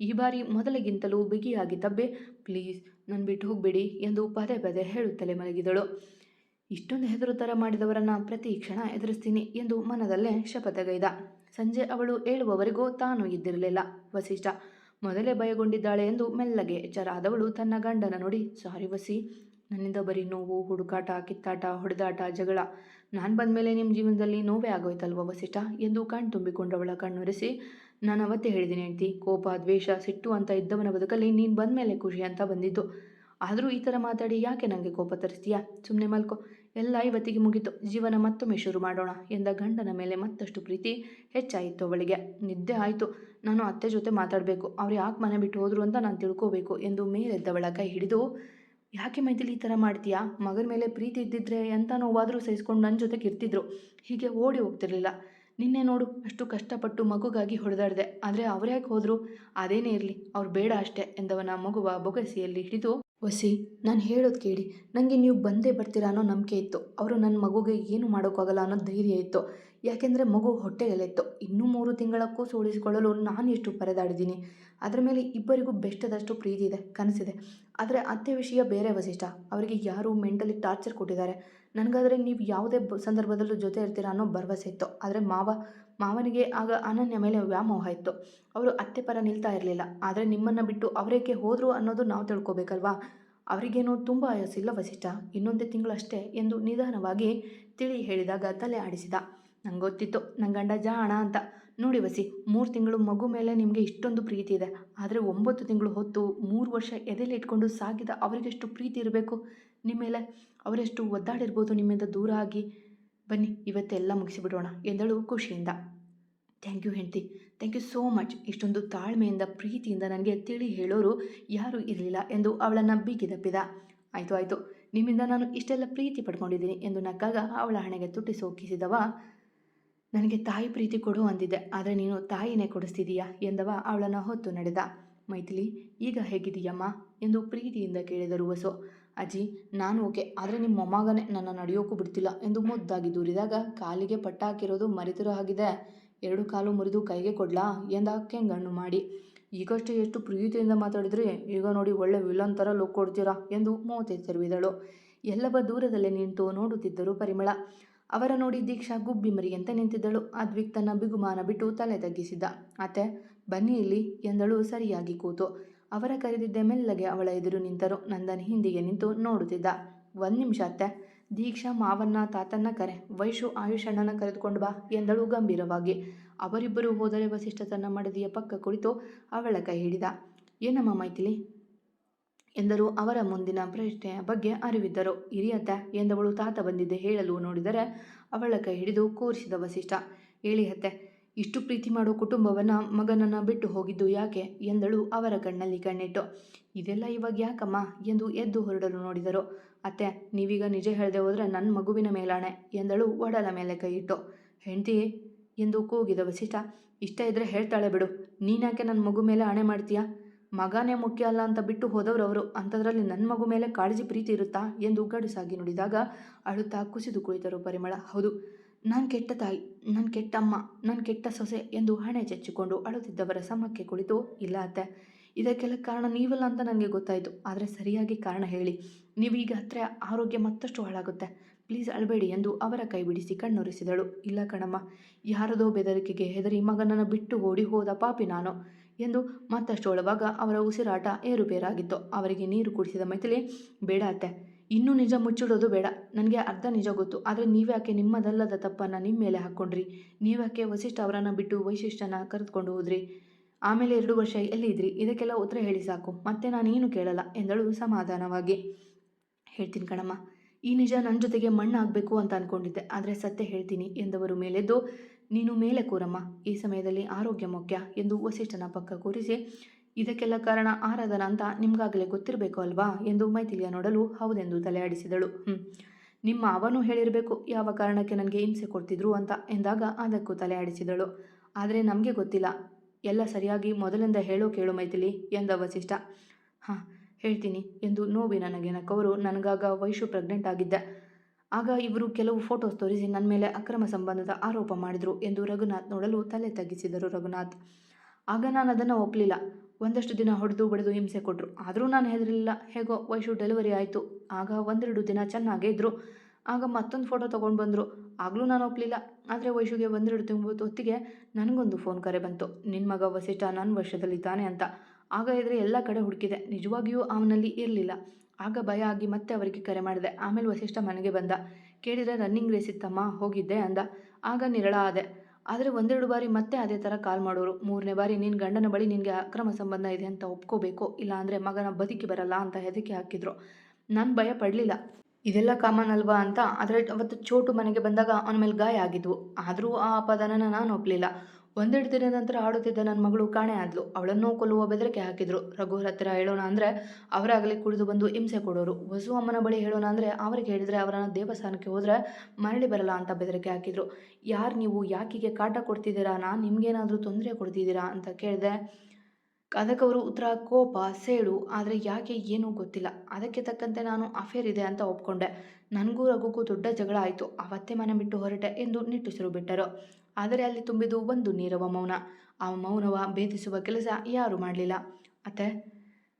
ಈ ಬಾರಿ ಮೊದಲಿಗಿಂತಲೂ ಬಿಗಿಯಾಗಿ ತಬ್ಬೆ, ಪ್ಲೀಸ್ ನನ್ನ ಬಿಟ್ಟು ಹೋಗಬೇಡಿ ಎಂದು ಪದೇ ಪದೇ ಹೇಳುತ್ತಲೇ ಮಲಗಿದಳು. ಇಷ್ಟೊಂದು ಹೆದರು ಥರ ಮಾಡಿದವರನ್ನು ಪ್ರತಿ ಕ್ಷಣ ಎದುರಿಸ್ತೀನಿ ಎಂದು ಮನದಲ್ಲೇ ಶಪಥಗೈದ. ಸಂಜೆ ಅವಳು ಏಳುವವರೆಗೂ ತಾನು ಇದ್ದಿರಲಿಲ್ಲ. ವಸಿಷ್ಠ, ಮೊದಲೇ ಭಯಗೊಂಡಿದ್ದಾಳೆ ಎಂದು ಮೆಲ್ಲಗೆ ಎಚ್ಚರಾದವಳು ತನ್ನ ಗಂಡನ ನೋಡಿ, ಸಾರಿ ವಸಿ ನನ್ನಿಂದ ಬರೀ ನೋವು, ಹುಡುಕಾಟ, ಕಿತ್ತಾಟ, ಹೊಡೆದಾಟ, ಜಗಳ. ನಾನು ಬಂದ ಮೇಲೆ ನಿಮ್ಮ ಜೀವನದಲ್ಲಿ ನೋವೇ ಆಗೋಯ್ತಲ್ವ ವಸಿಷ್ಠ? ಎಂದು ಕಣ್ ತುಂಬಿಕೊಂಡವಳ ಕಣ್ಣೊರೆಸಿ ನಾನು ಅವತ್ತೇ ಹೇಳಿದ್ದೀನಿ ಹೆಂಡತಿ, ಕೋಪ, ದ್ವೇಷ, ಸಿಟ್ಟು ಅಂತ ಇದ್ದವನ ಬದುಕಲ್ಲಿ ನೀನು ಬಂದ ಮೇಲೆ ಖುಷಿ ಅಂತ ಬಂದಿದ್ದು. ಆದರೂ ಈ ಥರ ಮಾತಾಡಿ ಯಾಕೆ ನನಗೆ ಕೋಪ ತರಿಸ್ತೀಯಾ? ಸುಮ್ಮನೆ ಮಲ್ಕೋ. ಎಲ್ಲ ಇವತ್ತಿಗೆ ಮುಗಿತು. ಜೀವನ ಮತ್ತೊಮ್ಮೆ ಶುರು ಮಾಡೋಣ ಎಂದ ಗಂಡನ ಮೇಲೆ ಮತ್ತಷ್ಟು ಪ್ರೀತಿ ಹೆಚ್ಚಾಯಿತು ಅವಳಿಗೆ. ನಿದ್ದೆ ಆಯಿತು. ನಾನು ಅತ್ತೆ ಜೊತೆ ಮಾತಾಡಬೇಕು. ಅವ್ರು ಯಾಕೆ ಮನೆ ಬಿಟ್ಟು ಹೋದರು ಅಂತ ನಾನು ತಿಳ್ಕೋಬೇಕು ಎಂದು ಮೇಲೆದ್ದವಳ ಕೈ ಹಿಡಿದು ಯಾಕೆ ಮೈಥಿಲಿ ಈ ಥರ ಮಾಡ್ತೀಯಾ? ಮಗನ ಮೇಲೆ ಪ್ರೀತಿ ಇದ್ದಿದ್ರೆ ಎಂಥ ನೋವಾದರೂ ಸಹಿಸ್ಕೊಂಡು ನನ್ನ ಜೊತೆಗೆ ಇರ್ತಿದ್ರು. ಹೀಗೆ ಓಡಿ ಹೋಗ್ತಿರಲಿಲ್ಲ. ನಿನ್ನೆ ನೋಡು, ಅಷ್ಟು ಕಷ್ಟಪಟ್ಟು ಮಗುಗಾಗಿ ಹೊಡೆದಾಡಿದೆ. ಆದರೆ ಅವ್ರು ಯಾಕೆ ಹೋದರು? ಅದೇನೇ ಇರಲಿ, ಅವ್ರು ಬೇಡ ಅಷ್ಟೇ ಎಂದವನ ಮಗುವ ಬೊಗಸಿಯಲ್ಲಿ ಹಿಡಿದು ವಸಿ, ನಾನು ಹೇಳೋದು ಕೇಳಿ. ನನಗೆ ನೀವು ಬಂದೇ ಬರ್ತೀರ ಅನ್ನೋ ನಂಬಿಕೆ ಇತ್ತು. ಅವರು ನನ್ನ ಮಗುಗೆ ಏನು ಮಾಡೋಕ್ಕಾಗಲ್ಲ ಅನ್ನೋ ಧೈರ್ಯ ಇತ್ತು. ಯಾಕೆಂದರೆ ಮಗು ಹೊಟ್ಟೆಯಲ್ಲಿತ್ತು. ಇನ್ನೂ ಮೂರು ತಿಂಗಳಕ್ಕೂ ಕೂಸು ಉಳಿಸಿಕೊಳ್ಳಲು ನಾನು ಎಷ್ಟು ಪರದಾಡಿದ್ದೀನಿ. ಅದರ ಮೇಲೆ ಇಬ್ಬರಿಗೂ ಬೆಸ್ಟದಷ್ಟು ಪ್ರೀತಿ ಇದೆ, ಕನಸಿದೆ. ಆದರೆ ಅತ್ತೆ ವಿಷಯ ಬೇರೆ ವಸಿಷ್ಠ. ಅವರಿಗೆ ಯಾರು ಮೆಂಟಲಿ ಟಾರ್ಚರ್ ಕೊಟ್ಟಿದ್ದಾರೆ. ನನಗಾದರೆ ನೀವು ಯಾವುದೇ ಸಂದರ್ಭದಲ್ಲೂ ಜೊತೆ ಇರ್ತೀರ ಅನ್ನೋ ಭರವಸೆ ಇತ್ತು. ಆದರೆ ಮಾವ, ಮಾವನಿಗೆ ಆಗ ಅನನ್ಯ ಮೇಲೆ ವ್ಯಾಮೋಹ ಇತ್ತು. ಅವರು ಅತ್ತೆ ಪರ ನಿಲ್ತಾ ಇರಲಿಲ್ಲ. ಆದರೆ ನಿಮ್ಮನ್ನು ಬಿಟ್ಟು ಅವರೇಕೆ ಹೋದರು ಅನ್ನೋದು ನಾವು ತಿಳ್ಕೊಬೇಕಲ್ವಾ? ಅವರಿಗೇನೋ ತುಂಬ ಆಯಸ್ಸಿಲ್ಲ ವಸಿಷ್ಠ. ಇನ್ನೊಂದೇ ತಿಂಗಳಷ್ಟೇ ಎಂದು ನಿಧಾನವಾಗಿ ತಿಳಿ ಹೇಳಿದಾಗ ತಲೆ ಆಡಿಸಿದ. ನಂಗೆ ಗೊತ್ತಿತ್ತು ನನ್ನ ಗಂಡ ಜಾಣ ಅಂತ. ನೋಡಿ ವಸಿ, ಮೂರು ತಿಂಗಳು ಮಗು ಮೇಲೆ ನಿಮಗೆ ಇಷ್ಟೊಂದು ಪ್ರೀತಿ ಇದೆ. ಆದರೆ ಒಂಬತ್ತು ತಿಂಗಳು ಹೊತ್ತು ಮೂರು ವರ್ಷ ಎದೆಲಿ ಇಟ್ಕೊಂಡು ಸಾಗಿದ ಅವರಿಗೆಷ್ಟು ಪ್ರೀತಿ ಇರಬೇಕು? ನಿಮ್ಮ ಮೇಲೆ ಅವರೆಷ್ಟು ಒದ್ದಾಡಿರ್ಬೋದು ನಿಮ್ಮಿಂದ ದೂರ ಆಗಿ. ಬನ್ನಿ, ಇವತ್ತೆಲ್ಲ ಮುಗಿಸಿಬಿಡೋಣ, ಎಂದಳು ಖುಷಿಯಿಂದ. ಥ್ಯಾಂಕ್ ಯು ಹೆಂಡ್ತಿ, ಥ್ಯಾಂಕ್ ಯು ಸೋ ಮಚ್. ಇಷ್ಟೊಂದು ತಾಳ್ಮೆಯಿಂದ, ಪ್ರೀತಿಯಿಂದ ನನಗೆ ತಿಳಿ ಹೇಳೋರು ಯಾರೂ ಇರಲಿಲ್ಲ ಎಂದು ಅವಳನ್ನು ಬೀಗಿದಪ್ಪಿದ ಆಯಿತು ಆಯಿತು, ನಿಮ್ಮಿಂದ ನಾನು ಇಷ್ಟೆಲ್ಲ ಪ್ರೀತಿ ಪಡ್ಕೊಂಡಿದ್ದೀನಿ ಎಂದು ನಕ್ಕಾಗ ಅವಳ ಹಣೆಗೆ ತುಟ್ಟಿ ಸೋಕಿಸಿದವ. ನನಗೆ ತಾಯಿ ಪ್ರೀತಿ ಕೊಡು ಅಂದಿದ್ದೆ, ಆದರೆ ನೀನು ತಾಯಿನೇ ಕೊಡಿಸ್ತಿದೀಯಾ ಎಂದವ ಅವಳನ್ನು ಹೊತ್ತು ನಡೆದ. ಮೈಥಿಲಿ, ಈಗ ಹೇಗಿದೀಯಮ್ಮ ಎಂದು ಪ್ರೀತಿಯಿಂದ ಕೇಳಿದರು ವಸು ಅಜ್ಜಿ, ನಾನು ಓಕೆ. ಆದರೆ ನಿಮ್ಮ ಮೊಮ್ಮಗನೇ ನನ್ನ ನಡೆಯೋಕ್ಕೂ ಬಿಡ್ತಿಲ್ಲ ಎಂದು ಮುದ್ದಾಗಿ ದೂರಿದಾಗ ಕಾಲಿಗೆ ಪಟ್ಟ ಹಾಕಿರೋದು ಮರೆತಿರೋ ಹಾಗಿದೆ. ಎರಡು ಕಾಲು ಮುರಿದು ಕೈಗೆ ಕೊಡ್ಲಾ? ಎಂದ ಕೆಂಗಣ್ಣು ಮಾಡಿ? ಈಗಷ್ಟೇ ಎಷ್ಟು ಪ್ರೀತಿಯಿಂದ ಮಾತಾಡಿದ್ರಿ? ಈಗ ನೋಡಿ ಒಳ್ಳೆ ವಿಲನ್ ಥರ ಲುಕ್ ಕೊಡ್ತೀರಾ? ಎಂದು ಮೋತೆ ತೆರವಿದಳು. ಎಲ್ಲವ ದೂರದಲ್ಲೇ ನಿಂತು ನೋಡುತ್ತಿದ್ದರು ಪರಿಮಳ. ಅವರ ನೋಡಿ ದೀಕ್ಷಾ ಗುಬ್ಬಿ ಮರಿಯಂತೆ ನಿಂತಿದ್ದಳು. ಅದ್ವಿಕ್ ತನ್ನ ಬಿಗುಮಾನ ಬಿಟ್ಟು ತಲೆ ತಗ್ಗಿಸಿದ್ದ. ಅತ್ತೆ, ಬನ್ನಿ ಇಲ್ಲಿ ಎಂದಳು ಸರಿಯಾಗಿ ಕೂತು. ಅವರ ಕರೆದಿದ್ದ ಮೆಲ್ಲಗೆ ಅವಳ ಎದುರು ನಿಂತರು. ನಂದನ್ ಹಿಂದಿಗೆ ನಿಂತು ನೋಡುತ್ತಿದ್ದ. ಒಂದು ನಿಮಿಷ ಅತ್ತೆ. ದೀಕ್ಷಾ ಮಾವನ್ನ ತಾತನ್ನ ಕರೆ. ವೈಶು ಆಯುಷಣ್ಣನ ಕರೆದುಕೊಂಡು ಬಾ ಎಂದಳು ಗಂಭೀರವಾಗಿ. ಅವರಿಬ್ಬರು ಹೋದರೆ ವಸಿಷ್ಠ ತನ್ನ ಮಡದಿಯ ಪಕ್ಕ ಕುಳಿತು ಅವಳ ಕೈ ಹಿಡಿದ. ಏನಮ್ಮ ಮೈಥಿಲಿ? ಎಂದರು. ಅವರ ಮುಂದಿನ ಪ್ರಶ್ನೆಯ ಬಗ್ಗೆ ಅರಿವಿದ್ದರು. ಹಿರಿಯತ್ತ ಎಂದವಳು ತಾತ ಬಂದಿದ್ದೆ ಹೇಳಲು ನೋಡಿದರೆ ಅವಳ ಕೈ ಹಿಡಿದು ಕೂರಿಸಿದ ವಸಿಷ್ಠ. ಹೇಳಿ ಅತ್ತೆ. ಇಷ್ಟು ಪ್ರೀತಿ ಮಾಡೋ ಕುಟುಂಬವನ್ನ ಮಗನನ್ನ ಬಿಟ್ಟು ಹೋಗಿದ್ದು ಯಾಕೆ? ಎಂದಳು ಅವರ ಕಣ್ಣಲ್ಲಿ ಕಣ್ಣಿಟ್ಟು. ಇದೆಲ್ಲ ಇವಾಗ ಯಾಕಮ್ಮ? ಎಂದು ಎದ್ದು ಹೊರಡಲು ನೋಡಿದರು. ಅತ್ತೆ, ನೀವೀಗ ನಿಜ ಹೇಳದೆ ಹೋದ್ರೆ ನನ್ನ ಮಗುವಿನ ಮೇಲಾಣೆ ಎಂದಳು ಒಡಲ ಮೇಲೆ ಕೈಯಿಟ್ಟು. ಹೆಂಡತಿ? ಎಂದು ಕೂಗಿದ ವಸಿಷ್ಠ. ಇಷ್ಟ ಇದ್ರೆ ಹೇಳ್ತಾಳೆ ಬಿಡು. ನೀನಾಕೆ ನನ್ನ ಮಗು ಮೇಲೆ ಆಣೆ ಮಾಡ್ತೀಯಾ? ಮಗನೇ ಮುಖ್ಯ ಅಲ್ಲ ಅಂತ ಬಿಟ್ಟು ಹೋದವರು ಅವರು ಅಂಥದ್ರಲ್ಲಿ ನನ್ನ ಮಗು ಮೇಲೆ ಕಾಳಜಿ ಪ್ರೀತಿ ಇರುತ್ತಾ? ಎಂದು ಗಡುಸಾಗಿ ನುಡಿದಾಗ ಅಳುತ್ತಾ ಕುಸಿದು ಕುಳಿತರು ಪರಿಮಳ. ಹೌದು ನಾನು ಕೆಟ್ಟ ತಾಯಿ, ನಾನು ಕೆಟ್ಟ ಅಮ್ಮ, ನಾನು ಕೆಟ್ಟ ಸೊಸೆ ಎಂದು ಹಣೆ ಚೆಚ್ಚಿಕೊಂಡು ಅಳುತ್ತಿದ್ದವರ ಸಮಕ್ಕೆ ಕುಳಿತು, ಇಲ್ಲ ಅತ್ತೆ, ಇದಕ್ಕೆಲ್ಲ ಕಾರಣ ನೀವಲ್ಲ ಅಂತ ನನಗೆ ಗೊತ್ತಾಯಿತು. ಆದರೆ ಸರಿಯಾಗಿ ಕಾರಣ ಹೇಳಿ. ನೀವೀಗ ಹತ್ರ ಆರೋಗ್ಯ ಮತ್ತಷ್ಟು ಹಾಳಾಗುತ್ತೆ. ಪ್ಲೀಸ್ ಅಳಬೇಡಿ ಎಂದು ಅವರ ಕೈ ಬಿಡಿಸಿ ಕಣ್ಣೊರೆಸಿದಳು. ಇಲ್ಲ ಕಣಮ್ಮ, ಯಾರದೋ ಬೆದರಿಕೆಗೆ ಹೆದರಿ ಮಗನನ್ನು ಬಿಟ್ಟು ಓಡಿ ಹೋದ ಪಾಪಿ ನಾನು ಎಂದು ಮತ್ತಷ್ಟು ಒಳವಾಗ ಅವರ ಉಸಿರಾಟ ಏರುಪೇರಾಗಿತ್ತು. ಅವರಿಗೆ ನೀರು ಕುಡಿಸಿದ ಮೈಥಿಲಿ, ಬೇಡ ಅತ್ತೆ ಇನ್ನೂ ನಿಜ ಮುಚ್ಚಿಡೋದು ಬೇಡ. ನನಗೆ ಅರ್ಧ ನಿಜ ಗೊತ್ತು. ಆದರೆ ನೀವ್ಯಾಕೆ ನಿಮ್ಮದಲ್ಲದ ತಪ್ಪನ್ನು ನಿಮ್ಮ ಮೇಲೆ ಹಾಕ್ಕೊಂಡ್ರಿ? ನೀವ್ಯಾಕೆ ವಸಿಷ್ಠ ಅವರನ್ನು ಬಿಟ್ಟು ವೈಶಿಷ್ಟ್ಯನ ಕರೆದುಕೊಂಡು ಹೋದ್ರಿ? ಆಮೇಲೆ ಎರಡು ವರ್ಷ ಎಲ್ಲಿದ್ರಿ? ಇದಕ್ಕೆಲ್ಲ ಉತ್ತರ ಹೇಳಿ ಸಾಕು. ಮತ್ತೆ ನಾನೇನು ಕೇಳಲ್ಲ? ಎಂದಳು ಸಮಾಧಾನವಾಗಿ. ಹೇಳ್ತೀನಿ ಕಣಮ್ಮ. ಈ ನಿಜ ನನ್ನ ಜೊತೆಗೆ ಮಣ್ಣಾಗಬೇಕು ಅಂತ ಅಂದ್ಕೊಂಡಿದ್ದೆ ಆದರೆ ಸತ್ಯ ಹೇಳ್ತೀನಿ ಎಂದವರು ಮೇಲೆದ್ದು, ನೀನು ಮೇಲೆ ಕೂರಮ್ಮ. ಈ ಸಮಯದಲ್ಲಿ ಆರೋಗ್ಯ ಮುಖ್ಯ ಎಂದು ವಸಿಷ್ಠನ ಪಕ್ಕ ಕೂರಿಸಿ ಇದಕ್ಕೆಲ್ಲ ಕಾರಣ ಆರಾಧನ ಅಂತ ನಿಮ್ಗಾಗಲೇ ಗೊತ್ತಿರಬೇಕು ಅಲ್ವಾ ಎಂದು ಮೈಥಿಲಿಯ ನೋಡಲು ಹೌದೆಂದು ತಲೆಯಾಡಿಸಿದಳು ಹ್ಞೂ ನಿಮ್ಮ ಅವನು ಹೇಳಿರಬೇಕು, ಯಾವ ಕಾರಣಕ್ಕೆ ನನಗೆ ಹಿಂಸೆ ಕೊಡ್ತಿದ್ರು ಅಂತ ಎಂದಾಗ ಅದಕ್ಕೂ ತಲೆಯಾಡಿಸಿದಳು ಆದರೆ ನಮಗೆ ಗೊತ್ತಿಲ್ಲ. ಎಲ್ಲ ಸರಿಯಾಗಿ ಮೊದಲಿಂದ ಹೇಳೋ ಕೇಳು ಮೈಥಿಲಿ ಎಂದ ವಸಿಷ್ಠ. ಹಾಂ, ಹೇಳ್ತೀನಿ ಎಂದು ನೋವಿ ನನಗೆ ನಕ್ಕವರು ನನಗಾಗ ವೈಶು ಪ್ರೆಗ್ನೆಂಟ್ ಆಗಿದ್ದೆ. ಆಗ ಇವರು ಕೆಲವು ಫೋಟೋಸ್ ತೋರಿಸಿ ನನ್ನ ಮೇಲೆ ಅಕ್ರಮ ಸಂಬಂಧದ ಆರೋಪ ಮಾಡಿದರು ಎಂದು ರಘುನಾಥ್ ನೋಡಲು ತಲೆ ತಗ್ಗಿಸಿದರು ರಘುನಾಥ್. ಆಗ ನಾನು ಅದನ್ನು ಒಪ್ಪಲಿಲ್ಲ ಒಂದಷ್ಟು ದಿನ ಹೊಡೆದು ಬಡಿದು ಹಿಂಸೆ ಕೊಟ್ಟರು ಆದರೂ ನಾನು ಹೆದರಲಿಲ್ಲ. ಹೇಗೋ ವೈಶು ಡೆಲಿವರಿ ಆಯಿತು. ಆಗ ಒಂದೆರಡು ದಿನ ಚೆನ್ನಾಗೇ ಇದ್ದರು ಆಗ ಮತ್ತೊಂದು ಫೋಟೋ ತೊಗೊಂಡು ಬಂದರು. ಆಗಲೂ ನಾನು ಒಪ್ಪಲಿಲ್ಲ ಆದರೆ ವೈಶುಗೆ ಒಂದೆರಡು ತಿಂಗಳು ಹೊತ್ತಿಗೆ ನನಗೊಂದು ಫೋನ್ ಕರೆ ಬಂತು. ನಿನ್ನ ಮಗ ವಸಿಷ್ಠ ನನ್ನ ವರ್ಷದಲ್ಲಿದ್ದಾನೆ ಅಂತ. ಆಗ ಇದ್ರೆ ಎಲ್ಲ ಕಡೆ ಹುಡುಕಿದೆ. ನಿಜವಾಗಿಯೂ ಅವನಲ್ಲಿ ಇರಲಿಲ್ಲ. ಆಗ ಭಯ ಆಗಿ ಮತ್ತೆ ಅವರಿಗೆ ಕರೆ ಮಾಡಿದೆ. ಆಮೇಲೆ ವಸಿಷ್ಠ ಮನೆಗೆ ಬಂದ. ಕೇಳಿದರೆ ರನ್ನಿಂಗ್ ರೇಸ್ ಇತ್ತಮ್ಮ, ಹೋಗಿದ್ದೆ ಅಂದ. ಆಗ ನಿರಳ ಆದೆ. ಆದರೆ ಒಂದೆರಡು ಬಾರಿ ಮತ್ತೆ ಅದೇ ಥರ ಕಾಲ್ ಮಾಡೋರು. ಮೂರನೇ ಬಾರಿ ನಿನ್ನ ಗಂಡನ ಬಳಿ ನಿನಗೆ ಅಕ್ರಮ ಸಂಬಂಧ ಇದೆ ಅಂತ ಒಪ್ಕೋಬೇಕು. ಇಲ್ಲಾಂದರೆ ಮಗನ ಬದುಕಿ ಬರಲ್ಲ ಅಂತ ಹೆದಿಕೆ ಹಾಕಿದ್ರು. ನಾನು ಭಯ ಪಡಲಿಲ್ಲ. ಇದೆಲ್ಲ ಕಾಮನ್ ಅಲ್ವಾ ಅಂತ. ಆದರೆ ಅವತ್ತು ಚೋಟು ಮನೆಗೆ ಬಂದಾಗ ಅವನ ಮೇಲೆ ಗಾಯ ಆಗಿದ್ವು. ಆದರೂ ಆ ಅಪದಾನನ ನಾನು ಒಪ್ಪಲಿಲ್ಲ ಒಂದೆರಡು ದಿನದ ನಂತರ ಆಡುತ್ತಿದ್ದ ನನ್ನ ಮಗಳು ಕಾಣೆ ಆದ್ಲು. ಅವಳನ್ನು ಕೊಲ್ಲುವ ಬೆದರಿಕೆ ಹಾಕಿದ್ರು. ರಘು ಹತ್ತಿರ ಹೇಳೋಣ ಅಂದರೆ ಅವರಾಗಲೇ ಕುಡಿದು ಬಂದು ಹಿಂಸೆ ಕೊಡೋರು. ವಸು ಅಮ್ಮನ ಬಳಿ ಹೇಳೋಣ ಅಂದರೆ ಅವರಿಗೆ ಹೇಳಿದರೆ ಅವರನ್ನ ದೇವಸ್ಥಾನಕ್ಕೆ ಹೋದರೆ ಮರಳಿ ಬರಲ್ಲ ಅಂತ ಬೆದರಿಕೆ ಹಾಕಿದ್ರು. ಯಾರು ನೀವು? ಯಾಕಿಗೆ ಕಾಟ ಕೊಡ್ತಿದ್ದೀರಾ? ನಾನು ನಿಮ್ಗೇನಾದ್ರೂ ತೊಂದರೆ ಕೊಡ್ತಿದ್ದೀರಾ? ಅಂತ ಕೇಳಿದೆ. ಅದಕ್ಕೆ ಅವರು ಉತ್ತರ, ಕೋಪ, ಸೇಡು. ಆದರೆ ಯಾಕೆ ಏನೂ ಗೊತ್ತಿಲ್ಲ. ಅದಕ್ಕೆ ತಕ್ಕಂತೆ ನಾನು ಅಫೇರ್ ಇದೆ ಅಂತ ಒಪ್ಕೊಂಡೆ. ನನಗೂ ರಘುಗೂ ದೊಡ್ಡ ಜಗಳ ಆಯಿತು. ಅವತ್ತೇ ಮನೆ ಬಿಟ್ಟು ಹೊರಟೆ ಎಂದು ನಿಟ್ಟುಸಿರು ಬಿಟ್ಟರು. ಆದರೆ ಅಲ್ಲಿ ತುಂಬಿದ್ದು ಒಂದು ನೀರವ ಮೌನ. ಆ ಮೌನವ ಭೇದಿಸುವ ಕೆಲಸ ಯಾರೂ ಮಾಡಲಿಲ್ಲ. ಅತ್ತೆ,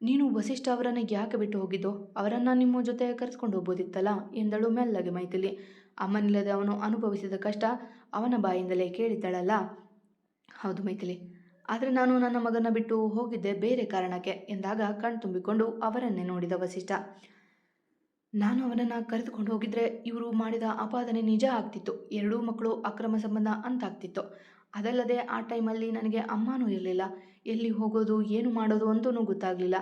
ನೀನು ವಸಿಷ್ಠ ಅವರನ್ನು ಯಾಕೆ ಬಿಟ್ಟು ಹೋಗಿದ್ದೋ? ಅವರನ್ನು ನಿಮ್ಮ ಜೊತೆ ಕರೆಸ್ಕೊಂಡು ಹೋಗ್ಬೋದಿತ್ತಲ್ಲ? ಎಂದಳು ಮೆಲ್ಲಗೆ ಮೈತಿಲಿ ಅಮ್ಮನಿಲ್ಲದೆ ಅವನು ಅನುಭವಿಸಿದ ಕಷ್ಟ ಅವನ ಬಾಯಿಂದಲೇ ಕೇಳಿದ್ದಾಳಲ್ಲ? ಹೌದು ಮೈಥಿಲಿ. ಆದರೆ ನಾನು ನನ್ನ ಮಗನ ಬಿಟ್ಟು ಹೋಗಿದ್ದೆ ಬೇರೆ ಕಾರಣಕ್ಕೆ ಎಂದಾಗ ಕಣ್ತುಂಬಿಕೊಂಡು ಅವರನ್ನೇ ನೋಡಿದ ವಸಿಷ್ಠ. ನಾನು ಅವನನ್ನು ಕರೆದುಕೊಂಡು ಹೋಗಿದ್ರೆ ಇವರು ಮಾಡಿದ ಆಪಾದನೆ ನಿಜ ಆಗ್ತಿತ್ತು. ಎರಡೂ ಮಕ್ಕಳು ಅಕ್ರಮ ಸಂಬಂಧ ಅಂತಾಗ್ತಿತ್ತು. ಅದಲ್ಲದೆ ಆ ಟೈಮಲ್ಲಿ ನನಗೆ ಅಮ್ಮನೂ ಇರಲಿಲ್ಲ. ಎಲ್ಲಿ ಹೋಗೋದು, ಏನು ಮಾಡೋದು ಅಂತೂ ಗೊತ್ತಾಗಲಿಲ್ಲ.